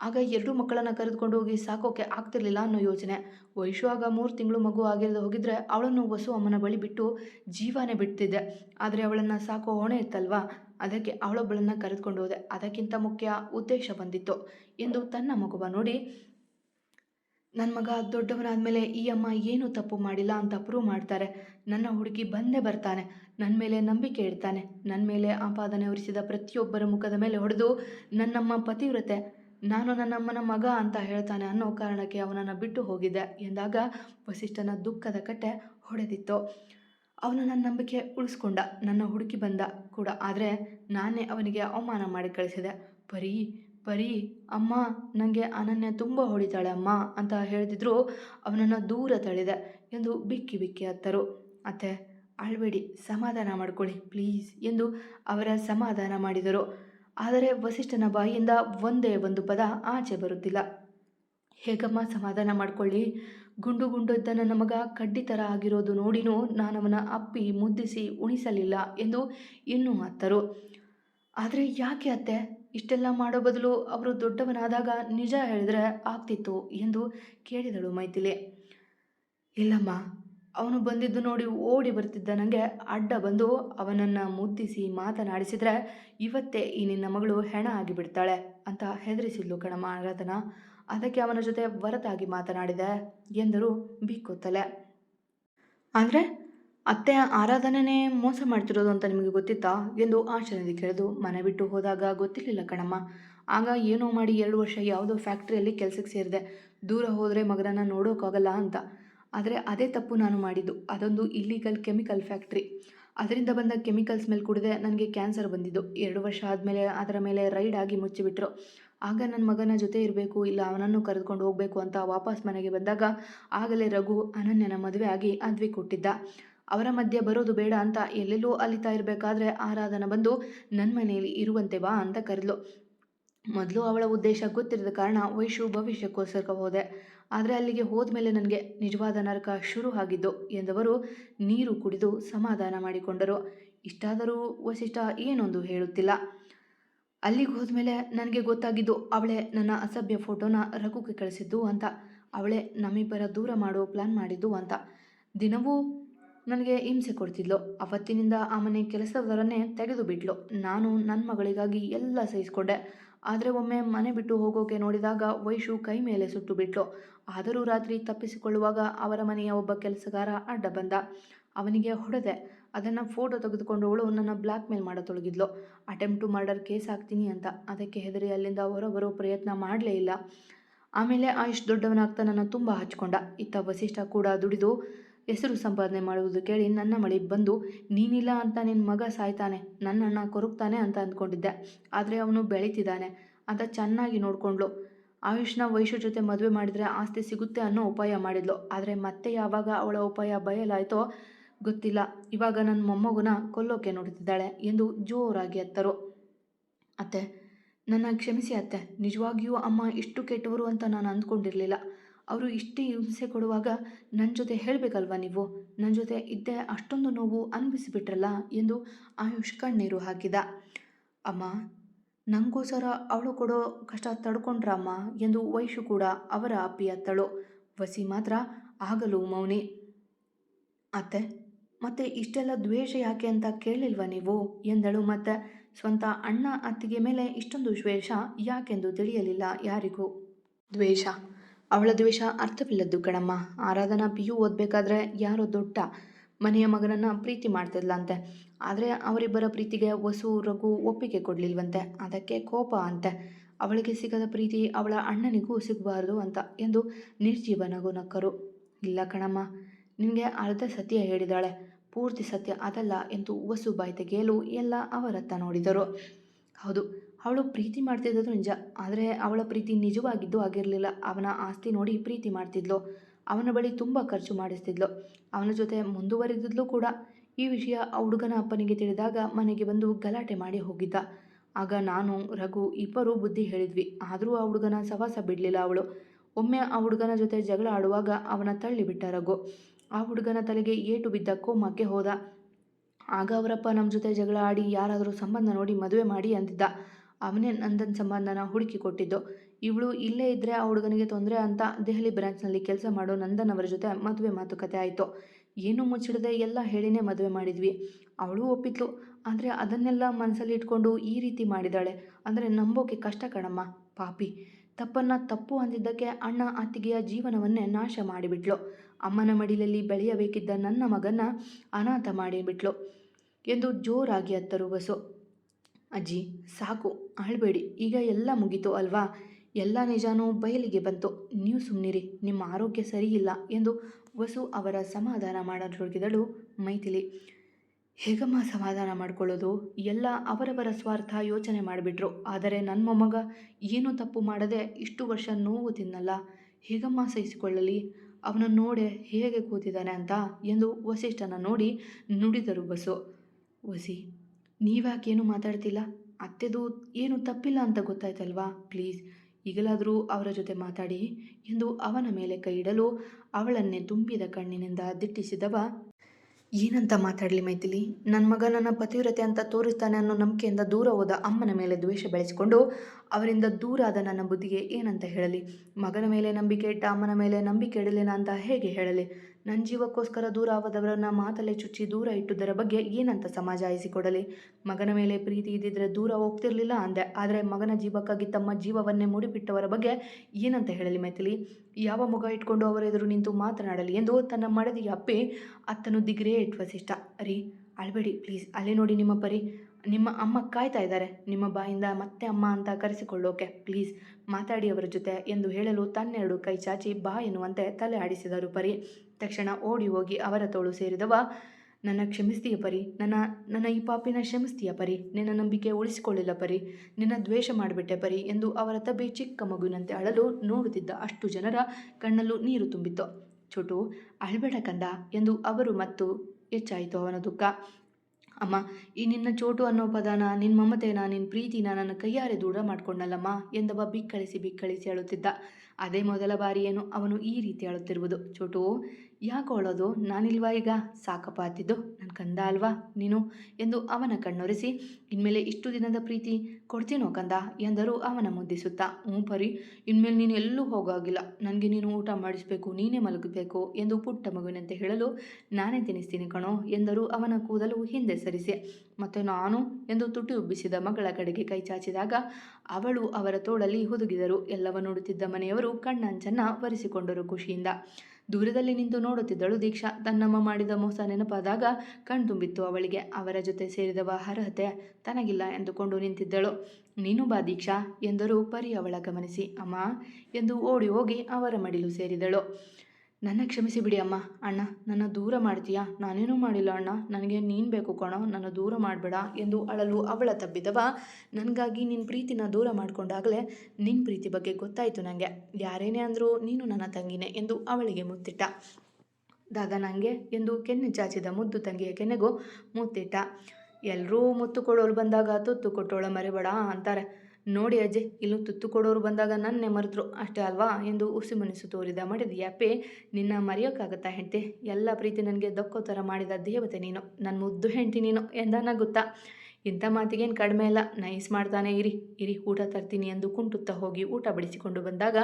ಆಗ ಎರಡೂ ಮಕ್ಕಳನ್ನು ಕರೆದುಕೊಂಡು ಹೋಗಿ ಸಾಕೋಕೆ ಆಗ್ತಿರ್ಲಿಲ್ಲ ಅನ್ನೋ ಯೋಚನೆ. ವಯಸ್ಸು ಮೂರು ತಿಂಗಳು ಮಗು ಆಗಿರೋದು ಹೋಗಿದ್ರೆ ಅವಳನ್ನು ವಸು ಅಮ್ಮನ ಬಳಿ ಬಿಟ್ಟು ಜೀವನೇ ಬಿಡ್ತಿದ್ದೆ. ಆದರೆ ಅವಳನ್ನು ಸಾಕೋ ಹೊಣೆ ಇತ್ತಲ್ವಾ? ಅದಕ್ಕೆ ಅವಳೊಬ್ಬಳನ್ನು ಕರೆದುಕೊಂಡು ಹೋದೆ. ಅದಕ್ಕಿಂತ ಮುಖ್ಯ ಉದ್ದೇಶ ಬಂದಿತ್ತು ಎಂದು ತನ್ನ ಮಗುವ ನೋಡಿ ನನ್ನ ಮಗ ದೊಡ್ಡವನಾದಮೇಲೆ ಈ ಅಮ್ಮ ಏನೂ ತಪ್ಪು ಮಾಡಿಲ್ಲ ಅಂತ ಪ್ರೂವ್ ಮಾಡ್ತಾರೆ. ನನ್ನ ಹುಡುಗಿ ಬಂದೇ ಬರ್ತಾನೆ. ನನ್ನ ಮೇಲೆ ನಂಬಿಕೆ ಇಡ್ತಾನೆ. ನನ್ನ ಮೇಲೆ ಆಪಾದನೆ ಹೊರಿಸಿದ ಪ್ರತಿಯೊಬ್ಬರ ಮುಖದ ಮೇಲೆ ಹೊಡೆದು ನನ್ನಮ್ಮ ಪತಿವ್ರತೆ. ನಾನು ನನ್ನಮ್ಮನ ಮಗ ಅಂತ ಹೇಳ್ತಾನೆ ಅನ್ನೋ ಕಾರಣಕ್ಕೆ ಅವನನ್ನು ಬಿಟ್ಟು ಹೋಗಿದ್ದೆ ಎಂದಾಗ ವಸಿಷ್ಠನ ದುಃಖದ ಕಟ್ಟೆ ಹೊಡೆದಿತ್ತು. ಅವನು ನನ್ನ ನಂಬಿಕೆ ಉಳಿಸ್ಕೊಂಡ. ನನ್ನ ಹುಡುಕಿ ಬಂದ ಕೂಡ. ಆದರೆ ನಾನೇ ಅವನಿಗೆ ಅವಮಾನ ಮಾಡಿ ಕಳಿಸಿದೆ. ಬರೀ ಬರೀ, ಅಮ್ಮ ನನಗೆ ಅನನ್ಯ ತುಂಬ ಹೊಡಿತಾಳೆ ಅಮ್ಮ ಅಂತ ಹೇಳ್ತಿದ್ರು. ಅವನನ್ನು ದೂರ ತಳ್ಳಿದೆ ಎಂದು ಬಿಕ್ಕಿ ಬಿಕ್ಕಿ ಅತ್ತರು ಅತ್ತೆ ಅಳ್ಬೇಡಿ ಸಮಾಧಾನ ಮಾಡ್ಕೊಳ್ಳಿ, ಪ್ಲೀಸ್ ಎಂದು ಅವರ ಸಮಾಧಾನ ಮಾಡಿದರು. ಆದರೆ ವಸಿಷ್ಠನ ಬಾಯಿಯಿಂದ ಒಂದೇ ಒಂದು ಪದ ಆಚೆ ಬರುತ್ತಿಲ್ಲ. ಹೇಗಮ್ಮ, ಸಮಾಧಾನ ಮಾಡ್ಕೊಳ್ಳಿ. ಗುಂಡು ಗುಂಡದ್ದ ನನ್ನ ಮಗ ಕಡ್ಡಿ ಥರ ಆಗಿರೋದು ನೋಡಿನೂ ನಾನವನ ಅಪ್ಪಿ ಮುದ್ದಿಸಿ ಉಣಿಸಲಿಲ್ಲ ಎಂದು ಇನ್ನೂ ಅತ್ತರು ಆದರೆ ಯಾಕೆ ಅತ್ತೆ? ಇಷ್ಟೆಲ್ಲ ಮಾಡೋ ಬದಲು ಅವರು ದೊಡ್ಡವನಾದಾಗ ನಿಜ ಹೇಳಿದ್ರೆ ಆಗ್ತಿತ್ತು ಎಂದು ಕೇಳಿದಳು ಮೈಥಿಲಿ. ಇಲ್ಲಮ್ಮ, ಅವನು ಬಂದಿದ್ದು ನೋಡಿ ಓಡಿ ಬರ್ತಿದ್ದ ನನಗೆ ಅಡ್ಡ ಬಂದು ಅವನನ್ನು ಮುದ್ದಿಸಿ ಮಾತನಾಡಿಸಿದ್ರೆ ಇವತ್ತೇ ಈ ನಿನ್ನ ಮಗಳು ಹೆಣ ಆಗಿಬಿಡ್ತಾಳೆ ಅಂತ ಹೆದರಿಸಿದ್ಲು ಕಣಮ್ಮ ಆರಾಧನ. ಅದಕ್ಕೆ ಅವನ ಜೊತೆ ವರತಾಗಿ ಮಾತನಾಡಿದೆ ಎಂದರು ಬಿಕ್ಕುತ್ತಲೆ ಅಂದರೆ ಅತ್ತೆ ಆರಾಧನೆನೇ ಮೋಸ ಮಾಡ್ತಿರೋದು ಅಂತ ನಿಮಗೆ ಗೊತ್ತಿತ್ತಾ? ಎಂದು ಆಚರಣೆ ಕೇಳಿದು ಮನೆ ಬಿಟ್ಟು ಹೋದಾಗ ಗೊತ್ತಿರಲಿಲ್ಲ ಕಣಮ್ಮ. ಆಗ ಏನೋ ಮಾಡಿ ಎರಡು ವರ್ಷ ಯಾವುದೋ ಫ್ಯಾಕ್ಟ್ರಿಯಲ್ಲಿ ಕೆಲಸಕ್ಕೆ ಸೇರಿದೆ. ದೂರ ಹೋದರೆ ಮಗನನ್ನು ನೋಡೋಕ್ಕಾಗಲ್ಲ ಅಂತ. ಆದರೆ ಅದೇ ತಪ್ಪು ನಾನು ಮಾಡಿದ್ದು. ಅದೊಂದು ಇಲ್ಲಿಗಲ್ ಕೆಮಿಕಲ್ ಫ್ಯಾಕ್ಟ್ರಿ ಅದರಿಂದ ಬಂದ ಕೆಮಿಕಲ್ಸ್ ಮೇಲೆ ಕುಡಿದೆ ನನಗೆ ಕ್ಯಾನ್ಸರ್ ಬಂದಿದ್ದು. ಎರಡು ವರ್ಷ ಆದಮೇಲೆ ಅದರ ಮೇಲೆ ರೈಡ್ ಆಗಿ ಮುಚ್ಚಿಬಿಟ್ರು. ಆಗ ನನ್ನ ಮಗನ ಜೊತೆ ಇರಬೇಕು, ಇಲ್ಲ ಅವನನ್ನು ಕರೆದುಕೊಂಡು ಹೋಗಬೇಕು ಅಂತ ವಾಪಸ್ ಮನೆಗೆ ಬಂದಾಗ ಆಗಲೇ ರಘು ಅನನ್ಯನ ಮದುವೆ ಆಗಿ ಅದ್ವಿ ಕೊಟ್ಟಿದ್ದ. ಅವರ ಮಧ್ಯೆ ಬರೋದು ಬೇಡ ಅಂತ ಎಲ್ಲೆಲ್ಲೋ ಅಲಿತಾ ಇರಬೇಕಾದ್ರೆ ಆರಾಧನ ಬಂದು ನನ್ನ ಮನೆಯಲ್ಲಿ ಇರುವಂತೆ ಬಾ ಅಂತ ಕರೆದ್ಲು. ಮೊದಲು ಅವಳ ಉದ್ದೇಶ ಗೊತ್ತಿರದ ಕಾರಣ ವೈಶು ಭವಿಷ್ಯಕ್ಕೋಸ್ಕರ ಹೋದೆ. ಆದರೆ ಅಲ್ಲಿಗೆ ಹೋದ್ಮೇಲೆ ನನಗೆ ನಿಜವಾದ ನರಕ ಶುರು ಆಗಿದ್ದು ಎಂದವರು ನೀರು ಕುಡಿದು ಸಮಾಧಾನ ಮಾಡಿಕೊಂಡರು. ಇಷ್ಟಾದರೂ ವಸಿಷ್ಠ ಏನೊಂದು ಹೇಳುತ್ತಿಲ್ಲ. ಅಲ್ಲಿಗೆ ಹೋದ್ಮೇಲೆ ನನಗೆ ಗೊತ್ತಾಗಿದ್ದು ಅವಳೇ ನನ್ನ ಅಸಭ್ಯ ಫೋಟೋನ ರಘುಗೆ ಕಳಿಸಿದ್ದು ಅಂತ, ಅವಳೇ ನಮ್ಮಿಬ್ಬರ ದೂರ ಮಾಡೋ ಪ್ಲಾನ್ ಮಾಡಿದ್ದು ಅಂತ. ದಿನವೂ ನನಗೆ ಹಿಂಸೆ ಕೊಡ್ತಿದ್ಲು. ಅವತ್ತಿನಿಂದ ಆ ಮನೆ ಕೆಲಸದವರನ್ನೇ ತೆಗೆದು ಬಿಟ್ಲು ನಾನು ನನ್ನ ಮಗಳಿಗಾಗಿ ಎಲ್ಲ ಸಹಿಸ್ಕೊಂಡೆ. ಆದರೆ ಒಮ್ಮೆ ಮನೆ ಬಿಟ್ಟು ಹೋಗೋಕೆ ನೋಡಿದಾಗ ವೈಶು ಕೈ ಮೇಲೆ ಸುಟ್ಟು ಬಿಟ್ಲು ಆದರೂ ರಾತ್ರಿ ತಪ್ಪಿಸಿಕೊಳ್ಳುವಾಗ ಅವರ ಮನೆಯ ಒಬ್ಬ ಕೆಲಸಗಾರ ಅಡ್ಡ ಬಂದ. ಅವನಿಗೆ ಹೊಡೆದೆ. ಅದನ್ನು ಫೋಟೋ ತೆಗೆದುಕೊಂಡವಳು ನನ್ನ ಬ್ಲ್ಯಾಕ್ ಮೇಲ್ ಮಾಡತೊಡಗಿದ್ಲು. ಅಟೆಂಪ್ಟ್ ಟು ಮರ್ಡರ್ ಕೇಸ್ ಹಾಕ್ತೀನಿ ಅಂತ. ಅದಕ್ಕೆ ಹೆದರಿ ಅಲ್ಲಿಂದ ಹೊರಬರೋ ಪ್ರಯತ್ನ ಮಾಡಲೇ ಇಲ್ಲ. ಆಮೇಲೆ ಆಯುಷ್ ದೊಡ್ಡವನಾಗ್ತಾ ನನ್ನ ತುಂಬ ಹಚ್ಕೊಂಡ. ಇತ್ತ ವಸಿಷ್ಠ ಕೂಡ ದುಡಿದು ಹೆಸರು ಸಂಪಾದನೆ ಮಾಡುವುದು ಕೇಳಿ ನನ್ನ ಮಳಿ ಬಂದು, ನೀನಿಲ್ಲ ಅಂತ ನಿನ್ನ ಮಗ ಸಾಯ್ತಾನೆ ನನ್ನ ಅಣ್ಣ ಕೊರಗ್ತಾನೆ ಅಂತ ಅಂದ್ಕೊಂಡಿದ್ದೆ. ಆದರೆ ಅವನು ಬೆಳೀತಿದ್ದಾನೆ ಅಂತ ಚೆನ್ನಾಗಿ ನೋಡಿಕೊಂಡ್ಲು ಆಯುಷ್ನ ವೈಶ್ಯ ಜೊತೆ ಮದುವೆ ಮಾಡಿದರೆ ಆಸ್ತಿ ಸಿಗುತ್ತೆ ಅನ್ನೋ ಉಪಾಯ ಮಾಡಿದ್ಲು. ಆದರೆ ಮತ್ತೆ ಯಾವಾಗ ಅವಳ ಉಪಾಯ ಬಯಲಾಯಿತೋ ಗೊತ್ತಿಲ್ಲ. ಇವಾಗ ನನ್ನ ಮೊಮ್ಮಗುನ ಕೊಲ್ಲೋಕೆ ನೋಡುತ್ತಿದ್ದಾಳೆ ಎಂದು ಜೋರಾಗಿ ಅತ್ತರು. ಅತ್ತೆ, ನನ್ನ ಕ್ಷಮಿಸಿ ಅತ್ತೆ. ನಿಜವಾಗಿಯೂ ಅಮ್ಮ ಇಷ್ಟು ಕೆಟ್ಟವರು ಅಂತ ನಾನು ಅಂದ್ಕೊಂಡಿರಲಿಲ್ಲ. ಅವರು ಇಷ್ಟೇ ಹಿಂಸೆ ಕೊಡುವಾಗ ನನ್ನ ಜೊತೆ ಹೇಳಬೇಕಲ್ವ ನೀವು? ನನ್ನ ಜೊತೆ ಇದ್ದೇ ಅಷ್ಟೊಂದು ನೋವು ಅನುಭವಿಸಿಬಿಟ್ರಲ್ಲ ಎಂದು ಆಯುಷ್ ಕಣ್ಣೀರು ಹಾಕಿದ. ಅಮ್ಮ ನನಗೋಸ್ಕರ ಅವಳು ಕೊಡೋ ಕಷ್ಟ ತಡ್ಕೊಂಡ್ರಮ್ಮ ಎಂದು ವೈಶು ಕೂಡ ಅವರ ಅಪ್ಪಿಯತ್ತಳು. ವಸಿ ಮಾತ್ರ ಆಗಲು ಮೌನಿ. ಅತ್ತೆ, ಮತ್ತೆ ಇಷ್ಟೆಲ್ಲ ದ್ವೇಷ ಯಾಕೆ ಅಂತ ಕೇಳಿಲ್ವ ನೀವು? ಎಂದಳು ಮತ್ತೆ ಸ್ವಂತ ಅಣ್ಣ ಅತ್ತಿಗೆ ಮೇಲೆ ಇಷ್ಟೊಂದು ದ್ವೇಷ ಯಾಕೆಂದು ತಿಳಿಯಲಿಲ್ಲ ಯಾರಿಗೂ. ದ್ವೇಷ? ಅವಳ ದ್ವೇಷ ಅರ್ಥವಿಲ್ಲದ್ದು ಕಣಮ್ಮ. ಆರಾಧನಾ ಪಿ ಯು ಓದಬೇಕಾದ್ರೆ ಯಾರೋ ದೊಡ್ಡ ಮನೆಯ ಮಗನನ್ನು ಪ್ರೀತಿ ಮಾಡ್ತಿದ್ಲಂತೆ. ಆದರೆ ಅವರಿಬ್ಬರ ಪ್ರೀತಿಗೆ ವಸು, ರಘು ಒಪ್ಪಿಗೆ ಕೊಡಲಿಲ್ವಂತೆ. ಅದಕ್ಕೆ ಕೋಪ ಅಂತೆ. ಅವಳಿಗೆ ಸಿಗದ ಪ್ರೀತಿ ಅವಳ ಅಣ್ಣನಿಗೂ ಸಿಗಬಾರ್ದು ಅಂತ ಎಂದು ನಿರ್ಜೀವ ನಗು ನಕ್ಕರು. ಇಲ್ಲ ಕಣಮ್ಮ, ನಿನಗೆ ಅರ್ಧ ಸತ್ಯ ಹೇಳಿದಾಳೆ. ಪೂರ್ತಿ ಸತ್ಯ ಅದಲ್ಲ ಎಂದು ವಸು ಬಾಯಿ ತೆಗೆಯಲು ಎಲ್ಲ ಅವರತ್ತ ನೋಡಿದರು. ಹೌದು ಅವಳು ಪ್ರೀತಿ ಮಾಡ್ತಿದ್ದದು ನಿಜ. ಆದರೆ ಅವಳ ಪ್ರೀತಿ ನಿಜವಾಗಿದ್ದು ಆಗಿರಲಿಲ್ಲ. ಅವನ ಆಸ್ತಿ ನೋಡಿ ಪ್ರೀತಿ ಮಾಡ್ತಿದ್ಲು. ಅವನ ಬಳಿ ತುಂಬ ಖರ್ಚು ಮಾಡಿಸ್ತಿದ್ಲು. ಅವನ ಜೊತೆ ಮುಂದುವರಿದಿದ್ಲು ಕೂಡ. ಈ ವಿಷಯ ಆ ಹುಡುಗನ ಅಪ್ಪನಿಗೆ ತಿಳಿದಾಗ ಮನೆಗೆ ಬಂದು ಗಲಾಟೆ ಮಾಡಿ ಹೋಗಿದ್ದ. ಆಗ ನಾನು, ರಘು ಇಬ್ಬರೂ ಬುದ್ಧಿ ಹೇಳಿದ್ವಿ. ಆದರೂ ಆ ಹುಡುಗನ ಸವಾಸ ಬಿಡಲಿಲ್ಲ ಅವಳು. ಒಮ್ಮೆ ಆ ಹುಡುಗನ ಜೊತೆ ಜಗಳ ಆಡುವಾಗ ಅವನ ತಳ್ಳಿಬಿಟ್ಟ ರಘು. ಆ ಹುಡುಗನ ತಲೆಗೆ ಏಟು ಬಿದ್ದ ಕೋಮಕ್ಕೆ ಹೋದ. ಆಗ ಅವರಪ್ಪ ನಮ್ಮ ಜೊತೆ ಜಗಳ ಆಡಿ ಯಾರಾದರೂ ಸಂಬಂಧ ನೋಡಿ ಮದುವೆ ಮಾಡಿ ಅಂತಿದ್ದ ಅವನೇ ನಂದನ್ ಸಂಬಂಧನ ಹುಡುಕಿ ಕೊಟ್ಟಿದ್ದು. ಇವಳು ಇಲ್ಲೇ ಇದ್ದರೆ ಆ ಹುಡುಗನಿಗೆ ತೊಂದರೆ ಅಂತ ದೆಹಲಿ ಬ್ರಾಂಚ್ನಲ್ಲಿ ಕೆಲಸ ಮಾಡೋ ನಂದನ್ ಅವರ ಜೊತೆ ಮದುವೆ ಮಾತುಕತೆ ಆಯಿತು. ಏನು ಮುಚ್ಚಿಡದೆ ಎಲ್ಲ ಹೇಳಿನೇ ಮದುವೆ ಮಾಡಿದ್ವಿ. ಅವಳು ಒಪ್ಪಿದ್ಲು. ಆದರೆ ಅದನ್ನೆಲ್ಲ ಮನಸ್ಸಲ್ಲಿ ಇಟ್ಕೊಂಡು ಈ ರೀತಿ ಮಾಡಿದಾಳೆ. ಅಂದರೆ ನಂಬೋಕೆ ಕಷ್ಟ ಕಣಮ್ಮ. ಪಾಪಿ. ತಪ್ಪನ್ನು ತಪ್ಪು ಅಂದಿದ್ದಕ್ಕೆ ಅಣ್ಣ ಅತ್ತಿಗೆಯ ಜೀವನವನ್ನೇ ನಾಶ ಮಾಡಿಬಿಟ್ಲು. ಅಮ್ಮನ ಮಡಿಲಲ್ಲಿ ಬೆಳೆಯಬೇಕಿದ್ದ ನನ್ನ ಮಗನ ಅನಾಥ ಮಾಡಿಬಿಟ್ಲು. ಎಂದು ಜೋರಾಗಿ ಅತ್ತರು ಬಸು. ಅಜ್ಜಿ, ಸಾಕು, ಆಳ್ಬೇಡಿ. ಈಗ ಎಲ್ಲ ಮುಗೀತು ಅಲ್ವಾ? ಎಲ್ಲ ನಿಜಾನೂ ಬಯಲಿಗೆ ಬಂತು. ನೀವು ಸುಮ್ಮನಿರಿ ನಿಮ್ಮ ಆರೋಗ್ಯ ಸರಿಯಿಲ್ಲ ಎಂದು ವಸು ಅವರ ಸಮಾಧಾನ ಮಾಡತೊಡಗಿದಳು ಮೈಥಿಲಿ. ಹೇಗಮ್ಮ ಸಮಾಧಾನ ಮಾಡ್ಕೊಳ್ಳೋದು? ಎಲ್ಲ ಅವರವರ ಸ್ವಾರ್ಥ ಯೋಚನೆ ಮಾಡಿಬಿಟ್ರು. ಆದರೆ ನನ್ನ ಮೊಮ್ಮಗ ಏನೂ ತಪ್ಪು ಮಾಡದೆ ಇಷ್ಟು ವರ್ಷ ನೋವು ತಿನ್ನಲ್ಲ. ಹೇಗಮ್ಮ ಸಹಿಸಿಕೊಳ್ಳಲಿ? ಅವನನ್ನು ನೋಡೆ ಹೇಗೆ ಕೂತಿದ್ದಾನೆ ಅಂತ ಎಂದು ವಸಿಷ್ಠನ ನೋಡಿ ನುಡಿದರು ಬಸು ವಸಿ ನೀವ್ಯಾಕೇನು ಮಾತಾಡ್ತಿಲ್ಲ? ಅತ್ತೆದು ಏನು ತಪ್ಪಿಲ್ಲ ಅಂತ ಗೊತ್ತಾಯ್ತಲ್ವಾ? ಪ್ಲೀಸ್, ಈಗಲಾದರೂ ಅವರ ಜೊತೆ ಮಾತಾಡಿ ಎಂದು ಅವನ ಮೇಲೆ ಕೈ ಇಡಲು ಅವಳನ್ನೇ ತುಂಬಿದ ಕಣ್ಣಿನಿಂದ ದಿಟ್ಟಿಸಿದವ. ಏನಂತ ಮಾತಾಡಲಿ ಮೈಥಿಲಿ? ನನ್ನ ಮಗ ನನ್ನ ಪತಿವ್ರತೆ ಅಂತ ತೋರಿಸ್ತಾನೆ ಅನ್ನೋ ನಂಬಿಕೆಯಿಂದ ದೂರ ಹೋದ ಅಮ್ಮನ ಮೇಲೆ ದ್ವೇಷ ಬೆಳೆಸಿಕೊಂಡು ಅವರಿಂದ ದೂರ ಆದ ನನ್ನ ಬುದ್ಧಿಗೆ ಏನಂತ ಹೇಳಲಿ? ಮಗನ ಮೇಲೆ ನಂಬಿಕೆ ಇಟ್ಟ ಅಮ್ಮನ ಮೇಲೆ ನಂಬಿಕೆ ಇಡಲಿಲ್ಲ ಅಂತ ಹೇಗೆ ಹೇಳಲಿ? ನನ್ನ ಜೀವಕ್ಕೋಸ್ಕರ ದೂರ ಆವದವರನ್ನ ಮಾತಲ್ಲೇ ಚುಚ್ಚಿ ದೂರ ಇಟ್ಟುದರ ಬಗ್ಗೆ ಏನಂತ ಸಮಾಜ ಆಯಿಸಿಕೊಡಲಿ? ಮಗನ ಮೇಲೆ ಪ್ರೀತಿ ಇದ್ದಿದ್ರೆ ದೂರ ಹೋಗ್ತಿರ್ಲಿಲ್ಲ ಅಂದೆ. ಆದರೆ ಮಗನ ಜೀವಕ್ಕಾಗಿ ತಮ್ಮ ಜೀವವನ್ನೇ ಮುಡಿಬಿಟ್ಟವರ ಬಗ್ಗೆ ಏನಂತ ಹೇಳಲಿ ಮೈಥಿಲಿ? ಯಾವ ಮಗ ಇಟ್ಕೊಂಡು ಅವರ ಎದುರು ನಿಂತು ಮಾತನಾಡಲಿ ಎಂದು ತನ್ನ ಮಡದಿಗೆ ಅಪ್ಪಿ ಅತ್ತನು ದಿಗ್ರೇ ಇಟ್ವಸಿಷ್ಟ ರೀ ಅಳಬೇಡಿ ಪ್ಲೀಸ್. ಅಲ್ಲೇ ನೋಡಿ ನಿಮ್ಮ ಪರಿ. ನಿಮ್ಮ ಅಮ್ಮ ಕಾಯ್ತಾ ಇದ್ದಾರೆ. ನಿಮ್ಮ ಬಾಯಿಂದ ಮತ್ತೆ ಅಮ್ಮ ಅಂತ ಕರೆಸಿಕೊಳ್ಳೋಕೆ. ಪ್ಲೀಸ್, ಮಾತಾಡಿ ಅವರ ಜೊತೆ ಎಂದು ಹೇಳಲು ತನ್ನೆರಡು ಕೈ ಚಾಚಿ ಬಾ ಎನ್ನುವಂತೆ ತಲೆ ಆಡಿಸಿದರು ಪರಿ. ತಕ್ಷಣ ಓಡಿ ಹೋಗಿ ಅವರ ತೋಳು ಸೇರಿದವ, ನನ್ನ ಕ್ಷಮಿಸ್ತೀಯ ಪರಿ, ನನ್ನ ನನ್ನ ಈ ಪಾಪಿನ ಕ್ಷಮಿಸ್ತೀಯ ಪರಿ, ನಿನ್ನ ನಂಬಿಕೆ ಉಳಿಸಿಕೊಳ್ಳಿಲ್ಲ ಪರಿ, ನಿನ್ನ ದ್ವೇಷ ಮಾಡಿಬಿಟ್ಟೆ ಪರಿ ಎಂದು ಅವರ ತಬಿ ಚಿಕ್ಕ ಮಗುವಿನಂತೆ ಅಳಲು ನೋಡುತ್ತಿದ್ದ ಅಷ್ಟು ಜನರ ಕಣ್ಣಲ್ಲೂ ನೀರು ತುಂಬಿತ್ತು. ಚೋಟು ಅಳ್ಬೇಡ ಕಂದ ಎಂದು ಅವರು ಮತ್ತು ಹೆಚ್ಚಾಯಿತು ಅವನ ದುಃಖ. ಅಮ್ಮ, ಈ ನಿನ್ನ ಚೋಟು ಅನ್ನೋ ಪದನ ನಿನ್ನ ಮಮತೆನ ನಿನ್ನ ಪ್ರೀತಿನ ನನ್ನ ಕೈಯಾರೆ ದೂರ ಮಾಡ್ಕೊಂಡಲ್ಲಮ್ಮ ಎಂದವ ಬಿಕ್ಕಳಿಸಿ ಬಿಕ್ಕಳಿಸಿ ಅಳುತ್ತಿದ್ದ. ಅದೇ ಮೊದಲ ಬಾರಿಯೇನು ಅವನು ಈ ರೀತಿ ಅಳುತ್ತಿರುವುದು. ಚೋಟು ಯಾಕೆ ಅಳೋದು ನಾನಿಲ್ವಾ ಈಗ? ಸಾಕಪ್ಪ ಅತ್ತಿದ್ದು ನನ್ನ ಕಂದ ಅಲ್ವಾ ನೀನು? ಎಂದು ಅವನ ಕಣ್ಣೊರೆಸಿ, ಇನ್ಮೇಲೆ ಇಷ್ಟು ದಿನದ ಪ್ರೀತಿ ಕೊಡ್ತೀನೋ ಕಂದ? ಎಂದರು ಅವನ ಮುದ್ದಿಸುತ್ತಾ ಹ್ಞೂ ಪರಿ, ಇನ್ಮೇಲೆ ನೀನು ಎಲ್ಲೂ ಹೋಗೋಗಿಲ್ಲ. ನನಗೆ ನೀನು ಊಟ ಮಾಡಿಸ್ಬೇಕು, ನೀನೇ ಮಲಗಬೇಕು ಎಂದು ಪುಟ್ಟ ಮಗುವಿನಂತೆ ಹೇಳಲು ನಾನೇ ತಿನ್ನಿಸ್ತೀನಿ ಕಣೋ ಎಂದರು ಅವನ ಕೂದಲು ಹಿಂದೆ ಸರಿಸಿ. ಮತ್ತು ನಾನು? ಎಂದು ತುಟಿ ಉಬ್ಬಿಸಿದ ಮಗಳ ಕಡೆಗೆ ಕೈ ಚಾಚಿದಾಗ ಅವಳು ಅವರ ತೋಳಲ್ಲಿ ಹುದುಗಿದರು. ಎಲ್ಲವ ನೋಡುತ್ತಿದ್ದ ಮನೆಯವರು ಕಣ್ಣಂಚನ್ನ ಒರೆಸಿಕೊಂಡರು ಖುಷಿಯಿಂದ. ದೂರದಲ್ಲಿ ನಿಂತು ನೋಡುತ್ತಿದ್ದಳು ದೀಕ್ಷಾ. ತನ್ನಮ್ಮ ಮಾಡಿದ ಮೋಸ ನೆನಪಾದಾಗ ಕಣ್ತುಂಬಿತ್ತು ಅವಳಿಗೆ. ಅವರ ಜೊತೆ ಸೇರಿದವ ಅರ್ಹತೆ ತನಗಿಲ್ಲ ಎಂದುಕೊಂಡು ನಿಂತಿದ್ದಳು. ನೀನು ಬಾ ದೀಕ್ಷಾ ಎಂದರು ಪರಿ ಅವಳ ಗಮನಿಸಿ. ಅಮ್ಮ ಎಂದು ಓಡಿ ಹೋಗಿ ಅವರ ಮಡಿಲು ಸೇರಿದಳು. ನನ್ನ ಕ್ಷಮಿಸಿ ಬಿಡಿ ಅಮ್ಮ. ಅಣ್ಣ, ನನ್ನ ದೂರ ಮಾಡ್ತೀಯಾ? ನಾನೇನು ಮಾಡಿಲ್ಲ ಅಣ್ಣ. ನನಗೆ ನೀನು ಬೇಕು ಕಣೋ. ನನ್ನ ದೂರ ಮಾಡಬೇಡ ಎಂದು ಅಳಲು ಅವಳ ತಬ್ಬಿದವ. ನನಗಾಗಿ ನಿನ್ನ ಪ್ರೀತಿನ ದೂರ ಮಾಡಿಕೊಂಡಾಗಲೇ ನಿನ್ನ ಪ್ರೀತಿ ಬಗ್ಗೆ ಗೊತ್ತಾಯಿತು ನನಗೆ ಯಾರೇನೇ ಅಂದರೂ ನೀನು ನನ್ನ ತಂಗಿನೇ ಎಂದು ಅವಳಿಗೆ ಮುತ್ತಿಟ್ಟ. ದಾದ ನನಗೆ ಎಂದು ಕೆನ್ನೆ ಚಾಚಿದ ಮುದ್ದು ತಂಗಿಯ ಕೆನೆಗೂ ಮುತ್ತಿಟ್ಟ. ಎಲ್ಲರೂ ಮುತ್ತು ಕೊಡೋಳು ಬಂದಾಗ ತುತ್ತು ಕೊಟ್ಟೋಳ ಮರಿಬೇಡ ಅಂತಾರೆ. ನೋಡಿ ಅಜ್ಜೆ, ಇಲ್ಲೂ ತುತ್ತು ಕೊಡೋರು ಬಂದಾಗ ನನ್ನೇ ಮರೆತರು. ಅಷ್ಟೇ ಅಲ್ವಾ? ಎಂದು ಉಸಿಮನಿಸು ತೋರಿದ ಮಡದಿ ಅಪ್ಪೆ, ನಿನ್ನ ಮರೆಯೋಕ್ಕಾಗತ್ತಾ ಹೆಂಡತಿ? ಎಲ್ಲ ಪ್ರೀತಿ ನನಗೆ ದಕ್ಕೋ ಥರ ಮಾಡಿದ ದೇವತೆ ನೀನು. ನನ್ನ ಮುದ್ದು ಹೆಂಡತಿ ನೀನು ಎಂದ ಗೊತ್ತಾ ಇಂಥ ಮಾತಿಗೇನು ಕಡಿಮೆ ಇಲ್ಲ ನೈಸ್ ಮಾಡ್ತಾನೆ ಇರಿ. ಇರಿ, ಊಟ ತರ್ತೀನಿ ಎಂದು ಕುಂಟುತ್ತಾ ಹೋಗಿ ಊಟ ಬಡಿಸಿಕೊಂಡು ಬಂದಾಗ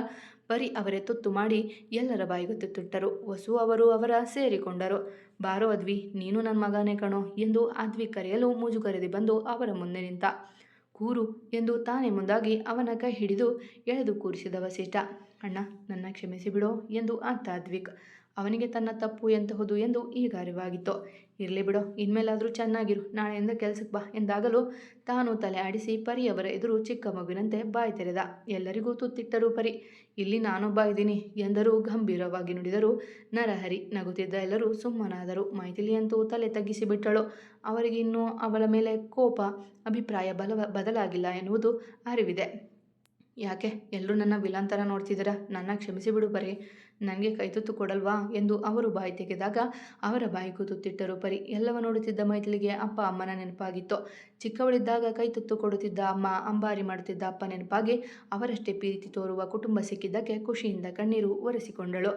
ಬರೀ ಅವರೇ ತುತ್ತು ಮಾಡಿ ಎಲ್ಲರ ಬಾಯಿಗೆ ತುತ್ತುಟ್ಟರು ವಸು ಅವರು ಅವರ ಸೇರಿಕೊಂಡರು. ಬಾರೋ ಅದ್ವಿ, ನೀನು ನನ್ನ ಮಗನೇ ಕಣೋ ಎಂದು ಅದ್ವಿ ಕರೆಯಲು ಕರೆದಿ ಬಂದು ಅವರ ಮುಂದೆ ನಿಂತ. ಕೂರು ಎಂದು ತಾನೇ ಮುಂದಾಗಿ ಅವನ ಕೈ ಹಿಡಿದು ಎಳೆದು ಕೂರಿಸಿದ ವಸಿಷ್ಠ ಅಣ್ಣ, ನನ್ನ ಕ್ಷಮಿಸಿಬಿಡೋ ಎಂದು ಅಂತ ಅದ್ವಿಕ್. ಅವನಿಗೆ ತನ್ನ ತಪ್ಪು ಎಂತಹುದು ಎಂದು ಈಗ ಅರಿವಾಗಿತ್ತು ಇರಲಿ ಬಿಡು, ಇನ್ಮೇಲಾದರೂ ಚೆನ್ನಾಗಿರು, ನಾಳೆಯಿಂದ ಕೆಲಸಕ್ಕೆ ಬಾ ಎಂದಾಗಲೂ ತಾನು ತಲೆ ಆಡಿಸಿ ಪರಿಯವರ ಎದುರು ಚಿಕ್ಕ ಮಗುವಿನಂತೆ ಬಾಯಿ ತೆರೆದ. ಎಲ್ಲರಿಗೂ ತುತ್ತಿಟ್ಟರು ಪರಿ. ಇಲ್ಲಿ ನಾನೊಬ್ಬ ಇದ್ದೀನಿ ಎಂದರೂ ಗಂಭೀರವಾಗಿ ನುಡಿದರು ನರಹರಿ ನಗುತ್ತಿದ್ದ ಎಲ್ಲರೂ ಸುಮ್ಮನಾದರು. ಮೈಥಿಲಿಯಂತೂ ತಲೆ ತಗ್ಗಿಸಿಬಿಟ್ಟಳು. ಅವರಿಗಿನ್ನೂ ಅವಳ ಮೇಲೆ ಕೋಪ, ಅಭಿಪ್ರಾಯ ಬಲ, ಬದಲಾಗಿಲ್ಲ ಎನ್ನುವುದು ಅರಿವಿದೆ. ಯಾಕೆ, ಎಲ್ಲರೂ ನನ್ನ ವಿಲಾಂತರ ನೋಡ್ತಿದ್ದೀರಾ? ನನ್ನ ಕ್ಷಮಿಸಿಬಿಡು ಬರೀ ನನಗೆ ಕೈತುತ್ತು ಕೊಡಲ್ವಾ? ಎಂದು ಅವರು ಬಾಯಿ ತೆಗೆದಾಗ ಅವರ ಬಾಯಿ ತುತ್ತಿಟ್ಟರು ಪರಿ, ಎಲ್ಲವ ನೋಡುತ್ತಿದ್ದ ಮೈಥಿಲಿಗೆ ಅಪ್ಪ ಅಮ್ಮನ ನೆನಪಾಗಿತ್ತು. ಚಿಕ್ಕವಳಿದ್ದಾಗ ಕೈ ತುತ್ತು ಕೊಡುತ್ತಿದ್ದ ಅಮ್ಮ, ಅಂಬಾರಿ ಮಾಡುತ್ತಿದ್ದ ಅಪ್ಪ ನೆನಪಾಗಿ ಅವರಷ್ಟೇ ಪ್ರೀತಿ ತೋರುವ ಕುಟುಂಬ ಸಿಕ್ಕಿದ್ದಕ್ಕೆ ಖುಷಿಯಿಂದ ಕಣ್ಣೀರು ಒರೆಸಿಕೊಂಡಳು.